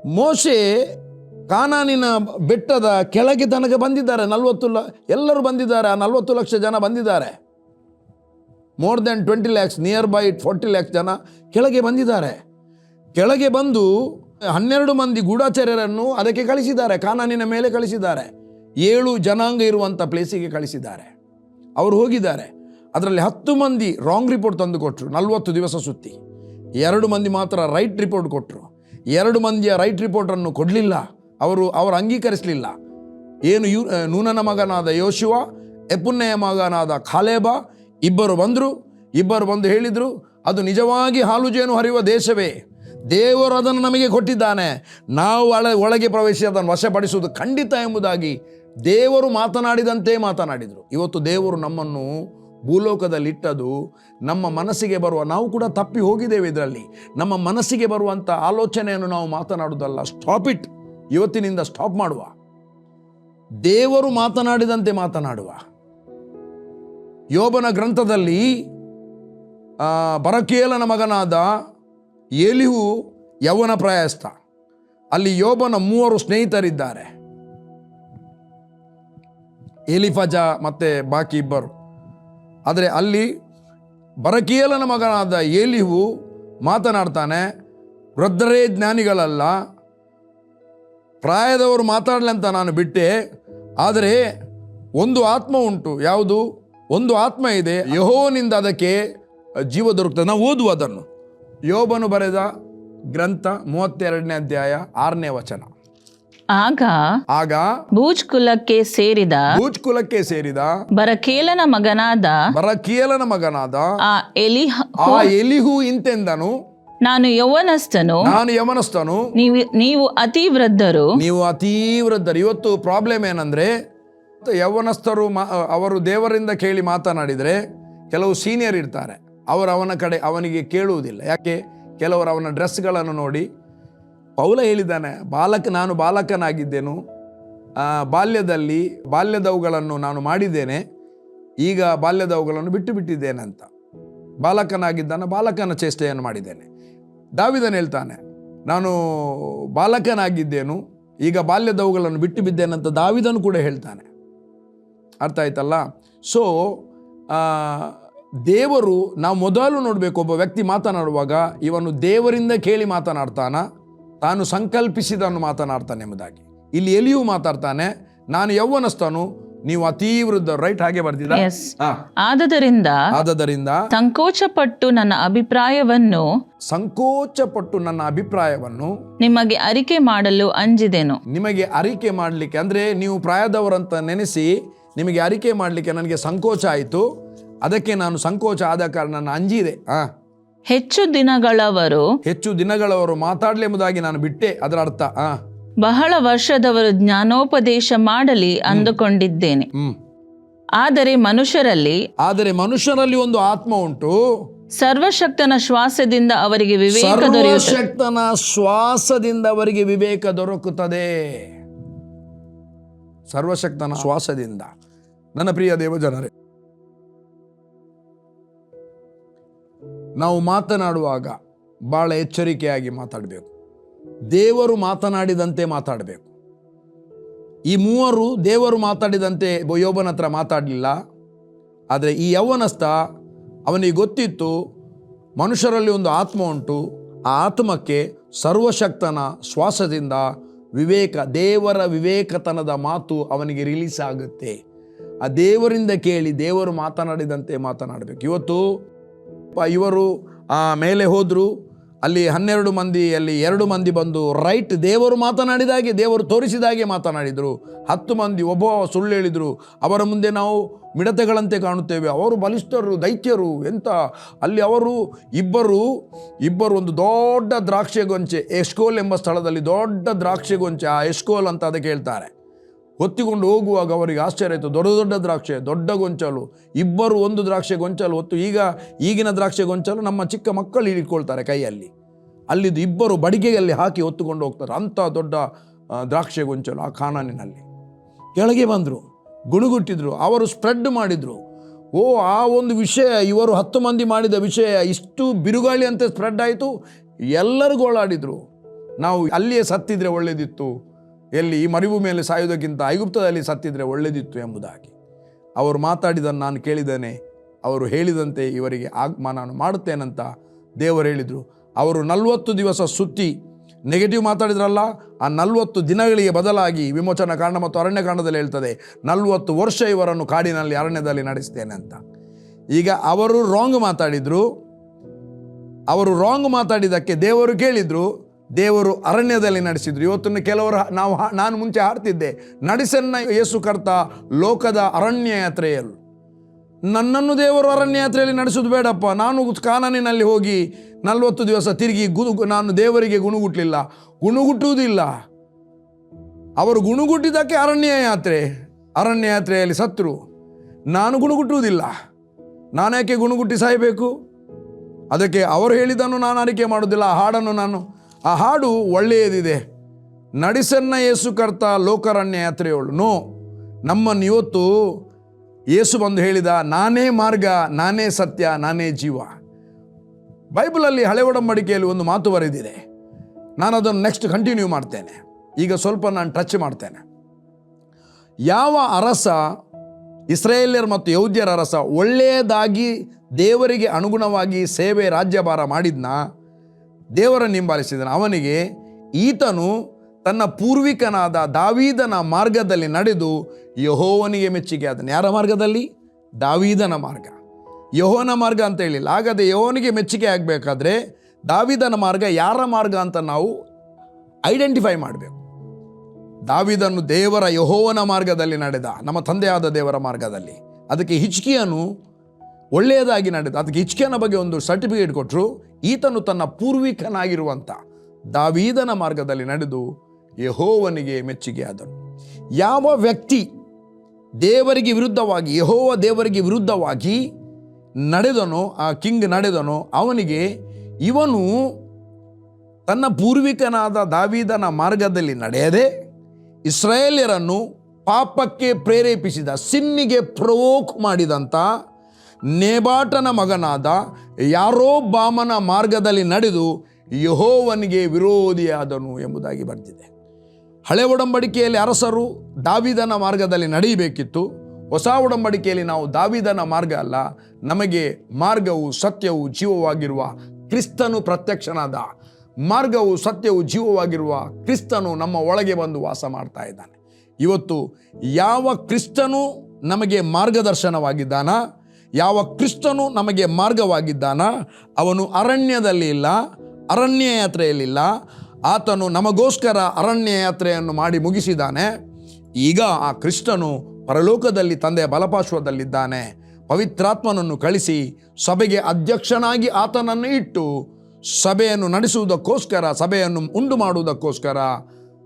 Speaker 1: ಮೋಶೆ ಕಾನಾನಿನ ಬೆಟ್ಟದ ಕೆಳಗೆ ತನಕ ಬಂದಿದ್ದಾರೆ. ನಲವತ್ತು ಲ, ಎಲ್ಲರೂ ಬಂದಿದ್ದಾರೆ. ಆ ನಲವತ್ತು ಲಕ್ಷ ಜನ ಬಂದಿದ್ದಾರೆ. More than twenty lakhs near by forty lakhs ಜನ ಕೆಳಗೆ ಬಂದಿದ್ದಾರೆ. ಕೆಳಗೆ ಬಂದು ಹನ್ನೆರಡು ಮಂದಿ ಗೂಢಾಚಾರ್ಯರನ್ನು ಅದಕ್ಕೆ ಕಳಿಸಿದ್ದಾರೆ. ಕಾನಾನಿನ ಮೇಲೆ ಕಳಿಸಿದ್ದಾರೆ. ಏಳು ಜನಾಂಗ ಇರುವಂಥ ಪ್ಲೇಸಿಗೆ ಕಳಿಸಿದ್ದಾರೆ. ಅವರು ಹೋಗಿದ್ದಾರೆ. ಅದರಲ್ಲಿ ಹತ್ತು ಮಂದಿ ರಾಂಗ್ ರಿಪೋರ್ಟ್ ತಂದು ಕೊಟ್ಟರು ನಲವತ್ತು ದಿವಸ ಸುತ್ತಿ. ಎರಡು ಮಂದಿ ಮಾತ್ರ ರೈಟ್ ರಿಪೋರ್ಟ್ ಕೊಟ್ಟರು ಎರಡು ಮಂದಿಯ ರೈಟ್ ರಿಪೋರ್ಟನ್ನು ಕೊಡಲಿಲ್ಲ. ಅವರು ಅವರು ಅಂಗೀಕರಿಸಲಿಲ್ಲ. ಏನು ಯು ನೂನನ ಮಗನಾದ ಯೋಶುವ ಎಪುನ್ನೆಯ ಮಗನಾದ ಖಾಲೇಬ ಇಬ್ಬರು ಬಂದರು. ಇಬ್ಬರು ಬಂದು ಹೇಳಿದರು, ಅದು ನಿಜವಾಗಿ ಹಾಲು ಜೇನು ಹರಿಯುವ ದೇಶವೇ. ದೇವರು ಅದನ್ನು ನಮಗೆ ಕೊಟ್ಟಿದ್ದಾನೆ. ನಾವು ಅಳ, ಒಳಗೆ ಪ್ರವೇಶಿಸಿ ಅದನ್ನು ವಶಪಡಿಸುವುದು ಖಂಡಿತ ಎಂಬುದಾಗಿ ದೇವರು ಮಾತನಾಡಿದಂತೆ ಮಾತನಾಡಿದರು. ಇವತ್ತು ದೇವರು ನಮ್ಮನ್ನು ಭೂಲೋಕದಲ್ಲಿ ಇಟ್ಟದು ನಮ್ಮ ಮನಸ್ಸಿಗೆ ಬರುವ, ನಾವು ಕೂಡ ತಪ್ಪಿ ಹೋಗಿದ್ದೇವೆ ಇದರಲ್ಲಿ. ನಮ್ಮ ಮನಸ್ಸಿಗೆ ಬರುವಂಥ ಆಲೋಚನೆಯನ್ನು ನಾವು ಮಾತನಾಡುವುದಲ್ಲ. ಸ್ಟಾಪ್ ಇಟ್ ಇವತ್ತಿನಿಂದ ಸ್ಟಾಪ್ ಮಾಡುವ. ದೇವರು ಮಾತನಾಡಿದಂತೆ ಮಾತನಾಡುವ. ಯೋಬನ ಗ್ರಂಥದಲ್ಲಿ ಬರಕೇಲನ ಮಗನಾದ ಎಲಿಹು ಯವನ ಪ್ರಯಾಸ್ತ ಅಲ್ಲಿ ಯೋಬನ ಮೂವರು ಸ್ನೇಹಿತರಿದ್ದಾರೆ. ಎಲಿಫಜ ಮತ್ತು ಬಾಕಿ ಇಬ್ಬರು. ಆದರೆ ಅಲ್ಲಿ ಬರಕೀಯಲನ ಮಗನಾದ ಏಲಿಹು ಮಾತನಾಡ್ತಾನೆ, ವೃದ್ಧರೇ ಜ್ಞಾನಿಗಳಲ್ಲ, ಪ್ರಾಯದವರು ಅಂತ ನಾನು ಬಿಟ್ಟೆ, ಆದರೆ ಒಂದು ಆತ್ಮ ಉಂಟು. ಯಾವುದು? ಒಂದು ಆತ್ಮ ಇದೆ ಯಹೋನಿಂದ ಅದಕ್ಕೆ ಜೀವ ದೊರಕುತ್ತದೆ. ನಾವು ಓದುವ ಅದನ್ನು. ಯೋಬನು ಬರೆದ ಗ್ರಂಥ ಮೂವತ್ತೆರಡನೇ ಅಧ್ಯಾಯ ಆರನೇ ವಚನ.
Speaker 2: ಆಗ
Speaker 1: ಆಗ
Speaker 2: ಭೂಜ್ ಕುಲಕ್ಕೆ ಸೇರಿದ
Speaker 1: ಭೂಜ್ ಕುಲಕ್ಕೆ ಸೇರಿದ
Speaker 2: ಬರಕೇಲನ ಮಗನಾದ
Speaker 1: ಬರಕೇಲನ ಮಗನಾದ
Speaker 2: ಆ ಎಲಿಹ
Speaker 1: ಆ ಎಲಿಹು ಇಂತೆಂದನು
Speaker 2: ನಾನು ಯೌವನಸ್ಥನು.
Speaker 1: ನಾನು ಯಮನಸ್ಥನು
Speaker 2: ನೀವು ನೀವು ಅತಿ ವೃದ್ಧರು
Speaker 1: ನೀವು ಅತಿ ವೃದ್ಧರು ಇವತ್ತು ಪ್ರಾಬ್ಲಮ್ ಏನಂದ್ರೆ ಯೌವನಸ್ಥರು ಅವರು ದೇವರಿಂದ ಕೇಳಿ ಮಾತನಾಡಿದ್ರೆ ಕೆಲವು ಸೀನಿಯರ್ ಇರ್ತಾರೆ. ಅವರು ಅವನ ಕಡೆ ಅವನಿಗೆ ಕೇಳುವುದಿಲ್ಲ. ಯಾಕೆ? ಕೆಲವರು ಅವನ ಡ್ರೆಸ್ಗಳನ್ನು ನೋಡಿ ಪೌಲ ಹೇಳಿದ್ದಾನೆ, ಬಾಲಕ ನಾನು ಬಾಲಕನಾಗಿದ್ದೇನು? ಬಾಲ್ಯದಲ್ಲಿ ಬಾಲ್ಯದವುಗಳನ್ನು ನಾನು ಮಾಡಿದ್ದೇನೆ, ಈಗ ಬಾಲ್ಯದವುಗಳನ್ನು ಬಿಟ್ಟು ಬಿಟ್ಟಿದ್ದೇನೆ ಅಂತ. ಬಾಲಕನಾಗಿದ್ದಾನೆ, ಬಾಲಕನ ಚೇಷ್ಟೆಯನ್ನು ಮಾಡಿದ್ದೇನೆ. ದಾವಿದನ್ ಹೇಳ್ತಾನೆ, ನಾನು ಬಾಲಕನಾಗಿದ್ದೇನು, ಈಗ ಬಾಲ್ಯದವುಗಳನ್ನು ಬಿಟ್ಟು ಬಿದ್ದೇನೆ ಅಂತ ದಾವಿದನು ಕೂಡ ಹೇಳ್ತಾನೆ. ಅರ್ಥ ಆಯ್ತಲ್ಲ? ಸೊ ದೇವರು, ನಾವು ಮೊದಲು ನೋಡಬೇಕು, ಒಬ್ಬ ವ್ಯಕ್ತಿ ಮಾತನಾಡುವಾಗ, ಇವನು ದೇವರಿಂದ ಕೇಳಿ ಮಾತನಾಡ್ತಾನ? ತಾನು ಸಂಕಲ್ಪಿಸಿದನ್ನು ಮಾತನಾಡ್ತಾನೆ ಎಂಬುದಾಗಿ. ಇಲ್ಲಿ ಎಲಿಯೂ ಮಾತಾಡ್ತಾನೆ ನಾನು ಯೌವನಸ್ಥನು ನೀವು ಅತೀ ವೃದ್ಧ ರೈಟ್ ಹಾಗೆ
Speaker 2: ಬರ್ದಿಲ್ಲ ಆದದರಿಂದ
Speaker 1: ಆದದರಿಂದ
Speaker 2: ಸಂಕೋಚಪಟ್ಟು ನನ್ನ ಅಭಿಪ್ರಾಯವನ್ನು
Speaker 1: ಸಂಕೋಚಪಟ್ಟು ನನ್ನ ಅಭಿಪ್ರಾಯವನ್ನು
Speaker 2: ನಿಮಗೆ ಅರಿಕೆ ಮಾಡಲು ಅಂಜಿದೆನು.
Speaker 1: ನಿಮಗೆ ಅರಿಕೆ ಮಾಡಲಿಕ್ಕೆ ಅಂದ್ರೆ ನೀವು ಪ್ರಾಯದವರಂತ ನೆನೆಸಿ ನಿಮಗೆ ಅರಿಕೆ ಮಾಡಲಿಕ್ಕೆ ನನಗೆ ಸಂಕೋಚ ಆಯಿತು. ಅದಕ್ಕೆ ನಾನು ಸಂಕೋಚ ಆದ ಕಾರಣ ನಾನು ಅಂಜಿದೆ. ಆ
Speaker 2: ಹೆಚ್ಚು ದಿನಗಳವರು
Speaker 1: ಹೆಚ್ಚು ದಿನಗಳವರು ಮಾತಾಡಲಿ ಎಂಬುದಾಗಿ ನಾನು ಬಿಟ್ಟೆ ಅದರ ಅರ್ಥ ಆ.
Speaker 2: ಬಹಳ ವರ್ಷದವರು ಜ್ಞಾನೋಪದೇಶ ಮಾಡಲಿ ಅಂದುಕೊಂಡಿದ್ದೇನೆ.
Speaker 1: ಹ್ಮ್.
Speaker 2: ಆದರೆ ಮನುಷ್ಯರಲ್ಲಿ
Speaker 1: ಆದರೆ ಮನುಷ್ಯರಲ್ಲಿ ಒಂದು ಆತ್ಮ ಉಂಟು.
Speaker 2: ಸರ್ವಶಕ್ತನ ಶ್ವಾಸದಿಂದ ಅವರಿಗೆ ವಿವೇಕ ದೊರೆಯುತ್ತದೆ.
Speaker 1: ಸರ್ವಶಕ್ತನ ಶ್ವಾಸದಿಂದ ಅವರಿಗೆ ವಿವೇಕ ದೊರಕುತ್ತದೆ. ಸರ್ವಶಕ್ತನ ಶ್ವಾಸದಿಂದ. ನನ್ನ ಪ್ರಿಯ ದೇವಜನರೇ ನಾವು ಮಾತನಾಡುವಾಗ ಭಾಳ ಎಚ್ಚರಿಕೆಯಾಗಿ ಮಾತಾಡಬೇಕು. ದೇವರು ಮಾತನಾಡಿದಂತೆ ಮಾತಾಡಬೇಕು. ಈ ಮೂವರು ದೇವರು ಮಾತಾಡಿದಂತೆ ಯೋಬನ ಹತ್ರ ಮಾತಾಡಲಿಲ್ಲ. ಆದರೆ ಈ ಯೌವನಸ್ಥ ಅವನಿಗೆ ಗೊತ್ತಿತ್ತು ಮನುಷ್ಯರಲ್ಲಿ ಒಂದು ಆತ್ಮ ಉಂಟು. ಆ ಆತ್ಮಕ್ಕೆ ಸರ್ವಶಕ್ತನ ಶ್ವಾಸದಿಂದ ವಿವೇಕ, ದೇವರ ವಿವೇಕತನದ ಮಾತು ಅವನಿಗೆ ರಿಲೀಸ್ ಆಗುತ್ತೆ. ಆ ದೇವರಿಂದ ಕೇಳಿ ದೇವರು ಮಾತನಾಡಿದಂತೆ ಮಾತನಾಡಬೇಕು. ಇವತ್ತು ಇವರು, ಆ, ಮೇಲೆ ಹೋದರು. ಅಲ್ಲಿ ಹನ್ನೆರಡು ಮಂದಿ, ಅಲ್ಲಿ ಎರಡು ಮಂದಿ ಬಂದು ರೈಟ್ ದೇವರು ಮಾತನಾಡಿದಾಗೆ ದೇವರು ತೋರಿಸಿದಾಗೆ ಮಾತನಾಡಿದರು. ಹತ್ತು ಮಂದಿ, ಒಬ್ಬ ಸುಳ್ಳು ಹೇಳಿದರು. ಅವರ ಮುಂದೆ ನಾವು ಮಿಡತೆಗಳಂತೆ ಕಾಣುತ್ತೇವೆ. ಅವರು ಬಲಿಷ್ಠರು, ದೈತ್ಯರು ಎಂತ. ಅಲ್ಲಿ ಅವರು ಇಬ್ಬರು ಇಬ್ಬರು ಒಂದು ದೊಡ್ಡ ದ್ರಾಕ್ಷೆ ಗೊಂಚೆ ಎಸ್ಕೋಲ್ ಎಂಬ ಸ್ಥಳದಲ್ಲಿ ದೊಡ್ಡ ದ್ರಾಕ್ಷೆ ಗೊಂಚೆ, ಆ ಎಸ್ಕೋಲ್ ಅಂತ ಅದಕ್ಕೆ ಹೇಳ್ತಾರೆ ಹೊತ್ತಿಕೊಂಡು ಹೋಗುವಾಗ ಅವರಿಗೆ ಆಶ್ಚರ್ಯ ಆಯಿತು. ದೊಡ್ಡ ದೊಡ್ಡ ದ್ರಾಕ್ಷೆ, ದೊಡ್ಡ ಗೊಂಚಲು, ಇಬ್ಬರು ಒಂದು ದ್ರಾಕ್ಷೆ ಗೊಂಚಲು ಹೊತ್ತು ಈಗ ಈಗಿನ ದ್ರಾಕ್ಷೆ ಗೊಂಚಲು ನಮ್ಮ ಚಿಕ್ಕ ಮಕ್ಕಳು ಹಿಡ್ಕೊಳ್ತಾರೆ ಕೈಯಲ್ಲಿ. ಅಲ್ಲಿದ್ದು ಇಬ್ಬರು ಬಡಿಗೆಯಲ್ಲಿ ಹಾಕಿ ಹೊತ್ತುಕೊಂಡು ಹೋಗ್ತಾರೆ ಅಂಥ ದೊಡ್ಡ ದ್ರಾಕ್ಷೆ ಗೊಂಚಲು ಆ ಖಾನಾನಿನಲ್ಲಿ. ಕೆಳಗೆ ಬಂದರು, ಗುಣುಗುಟ್ಟಿದ್ರು, ಅವರು ಸ್ಪ್ರೆಡ್ ಮಾಡಿದರು. ಓ, ಆ ಒಂದು ವಿಷಯ, ಇವರು ಹತ್ತು ಮಂದಿ ಮಾಡಿದ ವಿಷಯ ಇಷ್ಟು ಬಿರುಗಾಳಿ ಅಂತ ಸ್ಪ್ರೆಡ್ ಆಯಿತು. ಎಲ್ಲರಿಗೂ ಓಡಾಡಿದರು ನಾವು ಅಲ್ಲಿಯೇ ಸತ್ತಿದ್ರೆ ಒಳ್ಳೆಯದಿತ್ತು ಎಲ್ಲಿ ಈ ಮರಿವು ಮೇಲೆ ಸಾಯುವುದಕ್ಕಿಂತ ಐಗುಪ್ತದಲ್ಲಿ ಸತ್ತಿದ್ರೆ ಒಳ್ಳೆದಿತ್ತು ಎಂಬುದಾಗಿ. ಅವರು ಮಾತಾಡಿದನ್ನು ನಾನು ಕೇಳಿದ್ದೇನೆ. ಅವರು ಹೇಳಿದಂತೆ ಇವರಿಗೆ ಆಗ್ಮ ನಾನು ಮಾಡುತ್ತೇನಂತ ದೇವರು ಹೇಳಿದರು. ಅವರು ನಲವತ್ತು ದಿವಸ ಸುತ್ತಿ ನೆಗೆಟಿವ್ ಮಾತಾಡಿದ್ರಲ್ಲ, ಆ ನಲವತ್ತು ದಿನಗಳಿಗೆ ಬದಲಾಗಿ ವಿಮೋಚನ ಕಾಂಡ ಮತ್ತು ಅರಣ್ಯಕಾಂಡದಲ್ಲಿ ಹೇಳ್ತದೆ, ನಲವತ್ತು ವರ್ಷ ಇವರನ್ನು ಕಾಡಿನಲ್ಲಿ ಅರಣ್ಯದಲ್ಲಿ ನಡೆಸ್ತೇನೆ ಅಂತ. ಈಗ ಅವರು ರಾಂಗ್ ಮಾತಾಡಿದರು. ಅವರು ರಾಂಗ್ ಮಾತಾಡಿದ್ದಕ್ಕೆ ದೇವರು ಕೇಳಿದ್ರು. ದೇವರು ಅರಣ್ಯದಲ್ಲಿ ನಡೆಸಿದ್ರು. ಇವತ್ತನ್ನು ಕೆಲವರು ನಾವು ನಾನು ಮುಂಚೆ ಹಾಡ್ತಿದ್ದೆ, ನಡೆಸನ್ನ ಯೇಸು ಕರ್ತ ಲೋಕದ ಅರಣ್ಯ ಯಾತ್ರೆಯಲ್ಲಿ ನನ್ನನ್ನು ದೇವರು ಅರಣ್ಯ ಯಾತ್ರೆಯಲ್ಲಿ ನಡೆಸೋದು ಬೇಡಪ್ಪ. ನಾನು ಕಾನನಿನಲ್ಲಿ ಹೋಗಿ ನಲವತ್ತು ದಿವಸ ತಿರುಗಿ ಗುನು, ನಾನು ದೇವರಿಗೆ ಗುಣಗುಟ್ಟಲಿಲ್ಲ ಗುಣಗುಟ್ಟುವುದಿಲ್ಲ. ಅವರು ಗುಣಗುಟ್ಟಿದ್ದಕ್ಕೆ ಅರಣ್ಯ ಯಾತ್ರೆ ಅರಣ್ಯ ಯಾತ್ರೆಯಲ್ಲಿ ಸತ್ರು. ನಾನು ಗುಣಗುಟ್ಟುವುದಿಲ್ಲ. ನಾನ್ಯಾಕೆ ಗುಣಗುಟ್ಟಿ ಸಾಯಬೇಕು? ಅದಕ್ಕೆ ಅವರು ಹೇಳಿದ್ದನ್ನು ನಾನು ಅರಿಕೆ ಮಾಡೋದಿಲ್ಲ ಆ ಹಾಡನ್ನು ನಾನು ಆ ಹಾಡು ಒಳ್ಳೆಯದಿದೆ. ನಡೆಸನ್ನ ಯೇಸು ಕರ್ತ ಲೋಕರಣ್ಯ ಯಾತ್ರೆಯೋಳು ನೋ, ನಮ್ಮನ್ನು ಇವತ್ತು ಯೇಸು ಬಂದು ಹೇಳಿದ, ನಾನೇ ಮಾರ್ಗ, ನಾನೇ ಸತ್ಯ, ನಾನೇ ಜೀವ. ಬೈಬಲಲ್ಲಿ ಹಳೆ ಒಡಂಬಡಿಕೆಯಲ್ಲಿ ಒಂದು ಮಾತು ಬರೆದಿದೆ. ನಾನು ಅದನ್ನು ನೆಕ್ಸ್ಟ್ ಕಂಟಿನ್ಯೂ ಮಾಡ್ತೇನೆ. ಈಗ ಸ್ವಲ್ಪ ನಾನು ಟಚ್ ಮಾಡ್ತೇನೆ. ಯಾವ ಅರಸ ಇಸ್ರೇಲಿಯರ್ ಮತ್ತು ಯೌದ್ಯರ ಅರಸ ಒಳ್ಳೆಯದಾಗಿ ದೇವರಿಗೆ ಅನುಗುಣವಾಗಿ ಸೇವೆ ರಾಜ್ಯಭಾರ ಮಾಡಿದ್ನ? ದೇವರನ್ನು ಹಿಂಬಾಲಿಸಿದನು. ಅವನಿಗೆ ಈತನು ತನ್ನ ಪೂರ್ವಿಕನಾದ ದಾವೀದನ ಮಾರ್ಗದಲ್ಲಿ ನಡೆದು ಯಹೋವನಿಗೆ ಮೆಚ್ಚುಗೆ ಆದನು. ಯಾರ ಮಾರ್ಗದಲ್ಲಿ? ದಾವೀದನ ಮಾರ್ಗ. ಯಹೋನ ಮಾರ್ಗ ಅಂತ ಹೇಳಿಲ್ಲ. ಹಾಗಾದರೆ ಯಹೋನಿಗೆ ಮೆಚ್ಚುಗೆ ಆಗಬೇಕಾದ್ರೆ ದಾವಿದನ ಮಾರ್ಗ ಯಾರ ಮಾರ್ಗ ಅಂತ ನಾವು ಐಡೆಂಟಿಫೈ ಮಾಡಬೇಕು. ದಾವಿದನು ದೇವರ ಯಹೋವನ ಮಾರ್ಗದಲ್ಲಿ ನಡೆದ, ನಮ್ಮ ತಂದೆಯಾದ ದೇವರ ಮಾರ್ಗದಲ್ಲಿ. ಅದಕ್ಕೆ ಹಿಚ್ಕಿಯನು ಒಳ್ಳೆಯದಾಗಿ ನಡೆದ ಅದಕ್ಕೆ ಹಿಚ್ಕಿಯನ ಬಗ್ಗೆ ಒಂದು ಸರ್ಟಿಫಿಕೇಟ್ ಕೊಟ್ಟರು ಈತನು ತನ್ನ ಪೂರ್ವಿಕನಾಗಿರುವಂಥ ದಾವೀದನ ಮಾರ್ಗದಲ್ಲಿ ನಡೆದು ಯಹೋವನಿಗೆ ಮೆಚ್ಚುಗೆ ಆದನು. ಯಾವ ವ್ಯಕ್ತಿ ದೇವರಿಗೆ ವಿರುದ್ಧವಾಗಿ ಯಹೋವ ದೇವರಿಗೆ ವಿರುದ್ಧವಾಗಿ ನಡೆದನೋ, ಆ ಕಿಂಗ್ ನಡೆದನೋ, ಅವನಿಗೆ ಇವನು ತನ್ನ ಪೂರ್ವಿಕನಾದ ದಾವೀದನ ಮಾರ್ಗದಲ್ಲಿ ನಡೆಯದೆ, ಇಸ್ರಾಯೇಲ್ಯರನ್ನು ಪಾಪಕ್ಕೆ ಪ್ರೇರೇಪಿಸಿದ, ಸಿನ್ನಿಗೆ ಪ್ರವೋಕ್ ಮಾಡಿದಂಥ ನೇಬಾಟನ ಮಗನಾದ ಯಾರೋ ಬಾಮನ ಮಾರ್ಗದಲ್ಲಿ ನಡೆದು ಯಹೋವನಿಗೆ ವಿರೋಧಿಯಾದನು ಎಂಬುದಾಗಿ ಬರ್ತಿದೆ ಹಳೆ ಒಡಂಬಡಿಕೆಯಲ್ಲಿ ಅರಸರು ದಾವಿದನ ಮಾರ್ಗದಲ್ಲಿ ನಡೆಯಬೇಕಿತ್ತು. ಹೊಸ ಒಡಂಬಡಿಕೆಯಲ್ಲಿ ನಾವು ದಾವಿದನ ಮಾರ್ಗ ಅಲ್ಲ, ನಮಗೆ ಮಾರ್ಗವು ಸತ್ಯವು ಜೀವವಾಗಿರುವ ಕ್ರಿಸ್ತನು ಪ್ರತ್ಯಕ್ಷನಾದ ಮಾರ್ಗವು ಸತ್ಯವು ಜೀವವಾಗಿರುವ ಕ್ರಿಸ್ತನು ನಮ್ಮ ಒಳಗೆ ಬಂದು ವಾಸ ಮಾಡ್ತಾ ಇದ್ದಾನೆ. ಇವತ್ತು ಯಾವ ಕ್ರಿಸ್ತನು ನಮಗೆ ಮಾರ್ಗದರ್ಶನವಾಗಿದ್ದಾನ? ಯಾವ ಕ್ರಿಸ್ತನು ನಮಗೆ ಮಾರ್ಗವಾಗಿದ್ದಾನ? ಅವನು ಅರಣ್ಯದಲ್ಲಿ ಇಲ್ಲ ಅರಣ್ಯ ಯಾತ್ರೆಯಲ್ಲಿಲ್ಲ ಆತನು ನಮಗೋಸ್ಕರ ಅರಣ್ಯ ಯಾತ್ರೆಯನ್ನು ಮಾಡಿ ಮುಗಿಸಿದ್ದಾನೆ. ಈಗ ಆ ಕ್ರಿಸ್ತನು ಪರಲೋಕದಲ್ಲಿ ತಂದೆಯ ಬಲಪಾರ್ಶ್ವದಲ್ಲಿದ್ದಾನೆ. ಪವಿತ್ರಾತ್ಮನನ್ನು ಕಳಿಸಿ ಸಭೆಗೆ ಅಧ್ಯಕ್ಷನಾಗಿ ಆತನನ್ನು ಇಟ್ಟು ಸಭೆಯನ್ನು ನಡೆಸುವುದಕ್ಕೋಸ್ಕರ, ಸಭೆಯನ್ನು ಉಂಡು ಮಾಡುವುದಕ್ಕೋಸ್ಕರ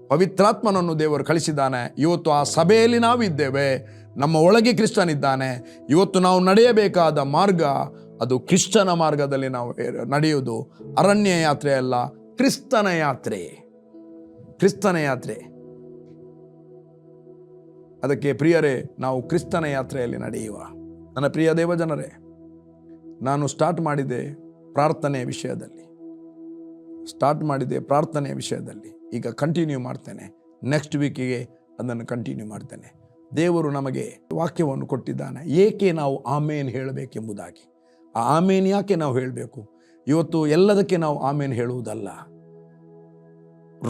Speaker 1: ಪವಿತ್ರಾತ್ಮನನ್ನು ದೇವರು ಕಳಿಸಿದ್ದಾನೆ. ಇವತ್ತು ಆ ಸಭೆಯಲ್ಲಿ ನಾವಿದ್ದೇವೆ. ನಮ್ಮ ಒಳಗೆ ಕ್ರಿಸ್ತನಿದ್ದಾನೆ. ಇವತ್ತು ನಾವು ನಡೆಯಬೇಕಾದ ಮಾರ್ಗ ಅದು ಕ್ರಿಶ್ಚನ ಮಾರ್ಗದಲ್ಲಿ ನಾವು ನಡೆಯುವುದು. ಅರಣ್ಯ ಯಾತ್ರೆ ಅಲ್ಲ, ಕ್ರಿಸ್ತನ ಯಾತ್ರೆ. ಕ್ರಿಸ್ತನ ಯಾತ್ರೆ. ಅದಕ್ಕೆ ಪ್ರಿಯರೇ, ನಾವು ಕ್ರಿಸ್ತನ ಯಾತ್ರೆಯಲ್ಲಿ ನಡೆಯುವ. ನನ್ನ ಪ್ರಿಯ ದೇವಜನರೇ, ನಾನು ಸ್ಟಾರ್ಟ್ ಮಾಡಿದೆ ಪ್ರಾರ್ಥನೆಯ ವಿಷಯದಲ್ಲಿ. ಸ್ಟಾರ್ಟ್ ಮಾಡಿದೆ ಪ್ರಾರ್ಥನೆಯ ವಿಷಯದಲ್ಲಿ. ಈಗ ಕಂಟಿನ್ಯೂ ಮಾಡ್ತೇನೆ. ನೆಕ್ಸ್ಟ್ ವೀಕಿಗೆ ಅದನ್ನು ಕಂಟಿನ್ಯೂ ಮಾಡ್ತೇನೆ. ದೇವರು ನಮಗೆ ವಾಕ್ಯವನ್ನು ಕೊಟ್ಟಿದ್ದಾನೆ. ಏಕೆ ನಾವು ಆಮೇನ್ ಹೇಳಬೇಕೆಂಬುದಾಗಿ. ಆ ಆಮೇನ್ ಯಾಕೆ ನಾವು ಹೇಳಬೇಕು? ಇವತ್ತು ಎಲ್ಲದಕ್ಕೆ ನಾವು ಆಮೇನ್ ಹೇಳುವುದಲ್ಲ.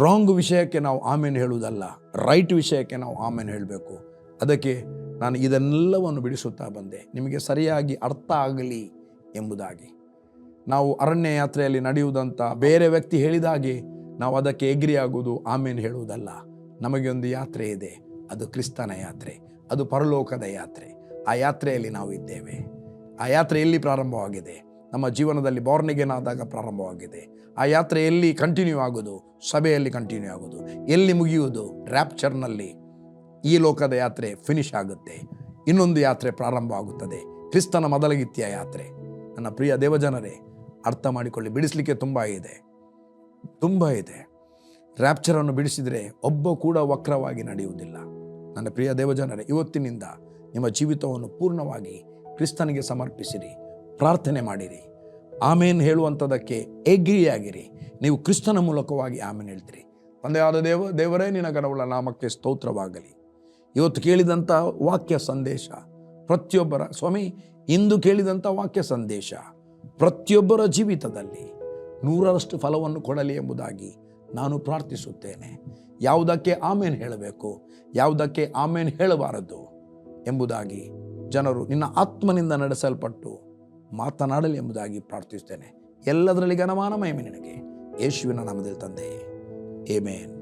Speaker 1: ರಾಂಗ್ ವಿಷಯಕ್ಕೆ ನಾವು ಆಮೇನ್ ಹೇಳುವುದಲ್ಲ. ರೈಟ್ ವಿಷಯಕ್ಕೆ ನಾವು ಆಮೇನ್ ಹೇಳಬೇಕು. ಅದಕ್ಕೆ ನಾನು ಇದನ್ನೆಲ್ಲವನ್ನು ಬಿಡಿಸುತ್ತಾ ಬಂದೆ. ನಿಮಗೆ ಸರಿಯಾಗಿ ಅರ್ಥ ಆಗಲಿ ಎಂಬುದಾಗಿ. ನಾವು ಅರಣ್ಯ ಯಾತ್ರೆಯಲ್ಲಿ ನಡೆಯುವುದಂತ ಬೇರೆ ವ್ಯಕ್ತಿ ಹೇಳಿದ ಹಾಗೆ ನಾವು ಅದಕ್ಕೆ ಎಗ್ರಿ ಆಗುವುದು ಆಮೇಲೆ ಹೇಳುವುದಲ್ಲ. ನಮಗೆ ಒಂದು ಯಾತ್ರೆ ಇದೆ. ಅದು ಕ್ರಿಸ್ತನ ಯಾತ್ರೆ. ಅದು ಪರಲೋಕದ ಯಾತ್ರೆ. ಆ ಯಾತ್ರೆಯಲ್ಲಿ ನಾವು ಇದ್ದೇವೆ. ಆ ಯಾತ್ರೆ ಎಲ್ಲಿ ಪ್ರಾರಂಭವಾಗಿದೆ? ನಮ್ಮ ಜೀವನದಲ್ಲಿ ಆದಾಗ ಪ್ರಾರಂಭವಾಗಿದೆ. ಆ ಯಾತ್ರೆ ಎಲ್ಲಿ ಕಂಟಿನ್ಯೂ ಆಗೋದು ಸಭೆಯಲ್ಲಿ ಕಂಟಿನ್ಯೂ ಆಗೋದು ಎಲ್ಲಿ ಮುಗಿಯುವುದು? ರ್ಯಾಪ್ಚರ್ನಲ್ಲಿ ಈ ಲೋಕದ ಯಾತ್ರೆ ಫಿನಿಶ್ ಆಗುತ್ತೆ. ಇನ್ನೊಂದು ಯಾತ್ರೆ ಪ್ರಾರಂಭ ಆಗುತ್ತದೆ ಕ್ರಿಸ್ತನ ಮೊದಲಗಿತ್ತಿಯ ಯಾತ್ರೆ. ನನ್ನ ಪ್ರಿಯ ದೇವಜನರೇ ಅರ್ಥ ಮಾಡಿಕೊಳ್ಳಿ. ಬಿಡಿಸಲಿಕ್ಕೆ ತುಂಬ ಇದೆ. ತುಂಬ ಇದೆ. ರ್ಯಾಪ್ಚರನ್ನು ಬಿಡಿಸಿದರೆ ಒಬ್ಬ ಕೂಡ ವಕ್ರವಾಗಿ ನಡೆಯುವುದಿಲ್ಲ. ನನ್ನ ಪ್ರಿಯ ದೇವಜನರೇ, ಇವತ್ತಿನಿಂದ ನಿಮ್ಮ ಜೀವಿತವನ್ನು ಪೂರ್ಣವಾಗಿ ಕ್ರಿಸ್ತನಿಗೆ ಸಮರ್ಪಿಸಿರಿ. ಪ್ರಾರ್ಥನೆ ಮಾಡಿರಿ. ಆಮೇನ್ ಹೇಳುವಂಥದಕ್ಕೆ ಎಗ್ರಿಯಾಗಿರಿ. ನೀವು ಕ್ರಿಸ್ತನ ಮೂಲಕವಾಗಿ ಆಮೇನ್ ಹೇಳ್ತೀರಿ. ತಂದೆಯಾದ ದೇವ, ದೇವರೇ, ನಿನ್ನ ಗಣವುಳ್ಳ ನಾಮಕ್ಕೆ ಸ್ತೋತ್ರವಾಗಲಿ. ಇವತ್ತು ಕೇಳಿದಂಥ ವಾಕ್ಯ ಸಂದೇಶ ಪ್ರತಿಯೊಬ್ಬರ, ಸ್ವಾಮಿ, ಇಂದು ಕೇಳಿದಂಥ ವಾಕ್ಯ ಸಂದೇಶ ಪ್ರತಿಯೊಬ್ಬರ ಜೀವಿತದಲ್ಲಿ ನೂರರಷ್ಟು ಫಲವನ್ನು ಕೊಡಲಿ ಎಂಬುದಾಗಿ ನಾನು ಪ್ರಾರ್ಥಿಸುತ್ತೇನೆ. ಯಾವುದಕ್ಕೆ ಆಮೇನ್ ಹೇಳಬೇಕು, ಯಾವುದಕ್ಕೆ ಆಮೇನ್ ಹೇಳಬಾರದು ಎಂಬುದಾಗಿ ಜನರು ನಿನ್ನ ಆತ್ಮನಿಂದ ನಡೆಸಲ್ಪಟ್ಟು ಮಾತನಾಡಲಿ ಎಂಬುದಾಗಿ ಪ್ರಾರ್ಥಿಸುತ್ತೇನೆ. ಎಲ್ಲದರಲ್ಲಿ ಘನಮಾನ ಮಹಿಮೆ ನಿನಗೆ. ಯೇಸುವಿನ ನಾಮದಲ್ಲಿ ತಂದೆ. ಏಮೇನ್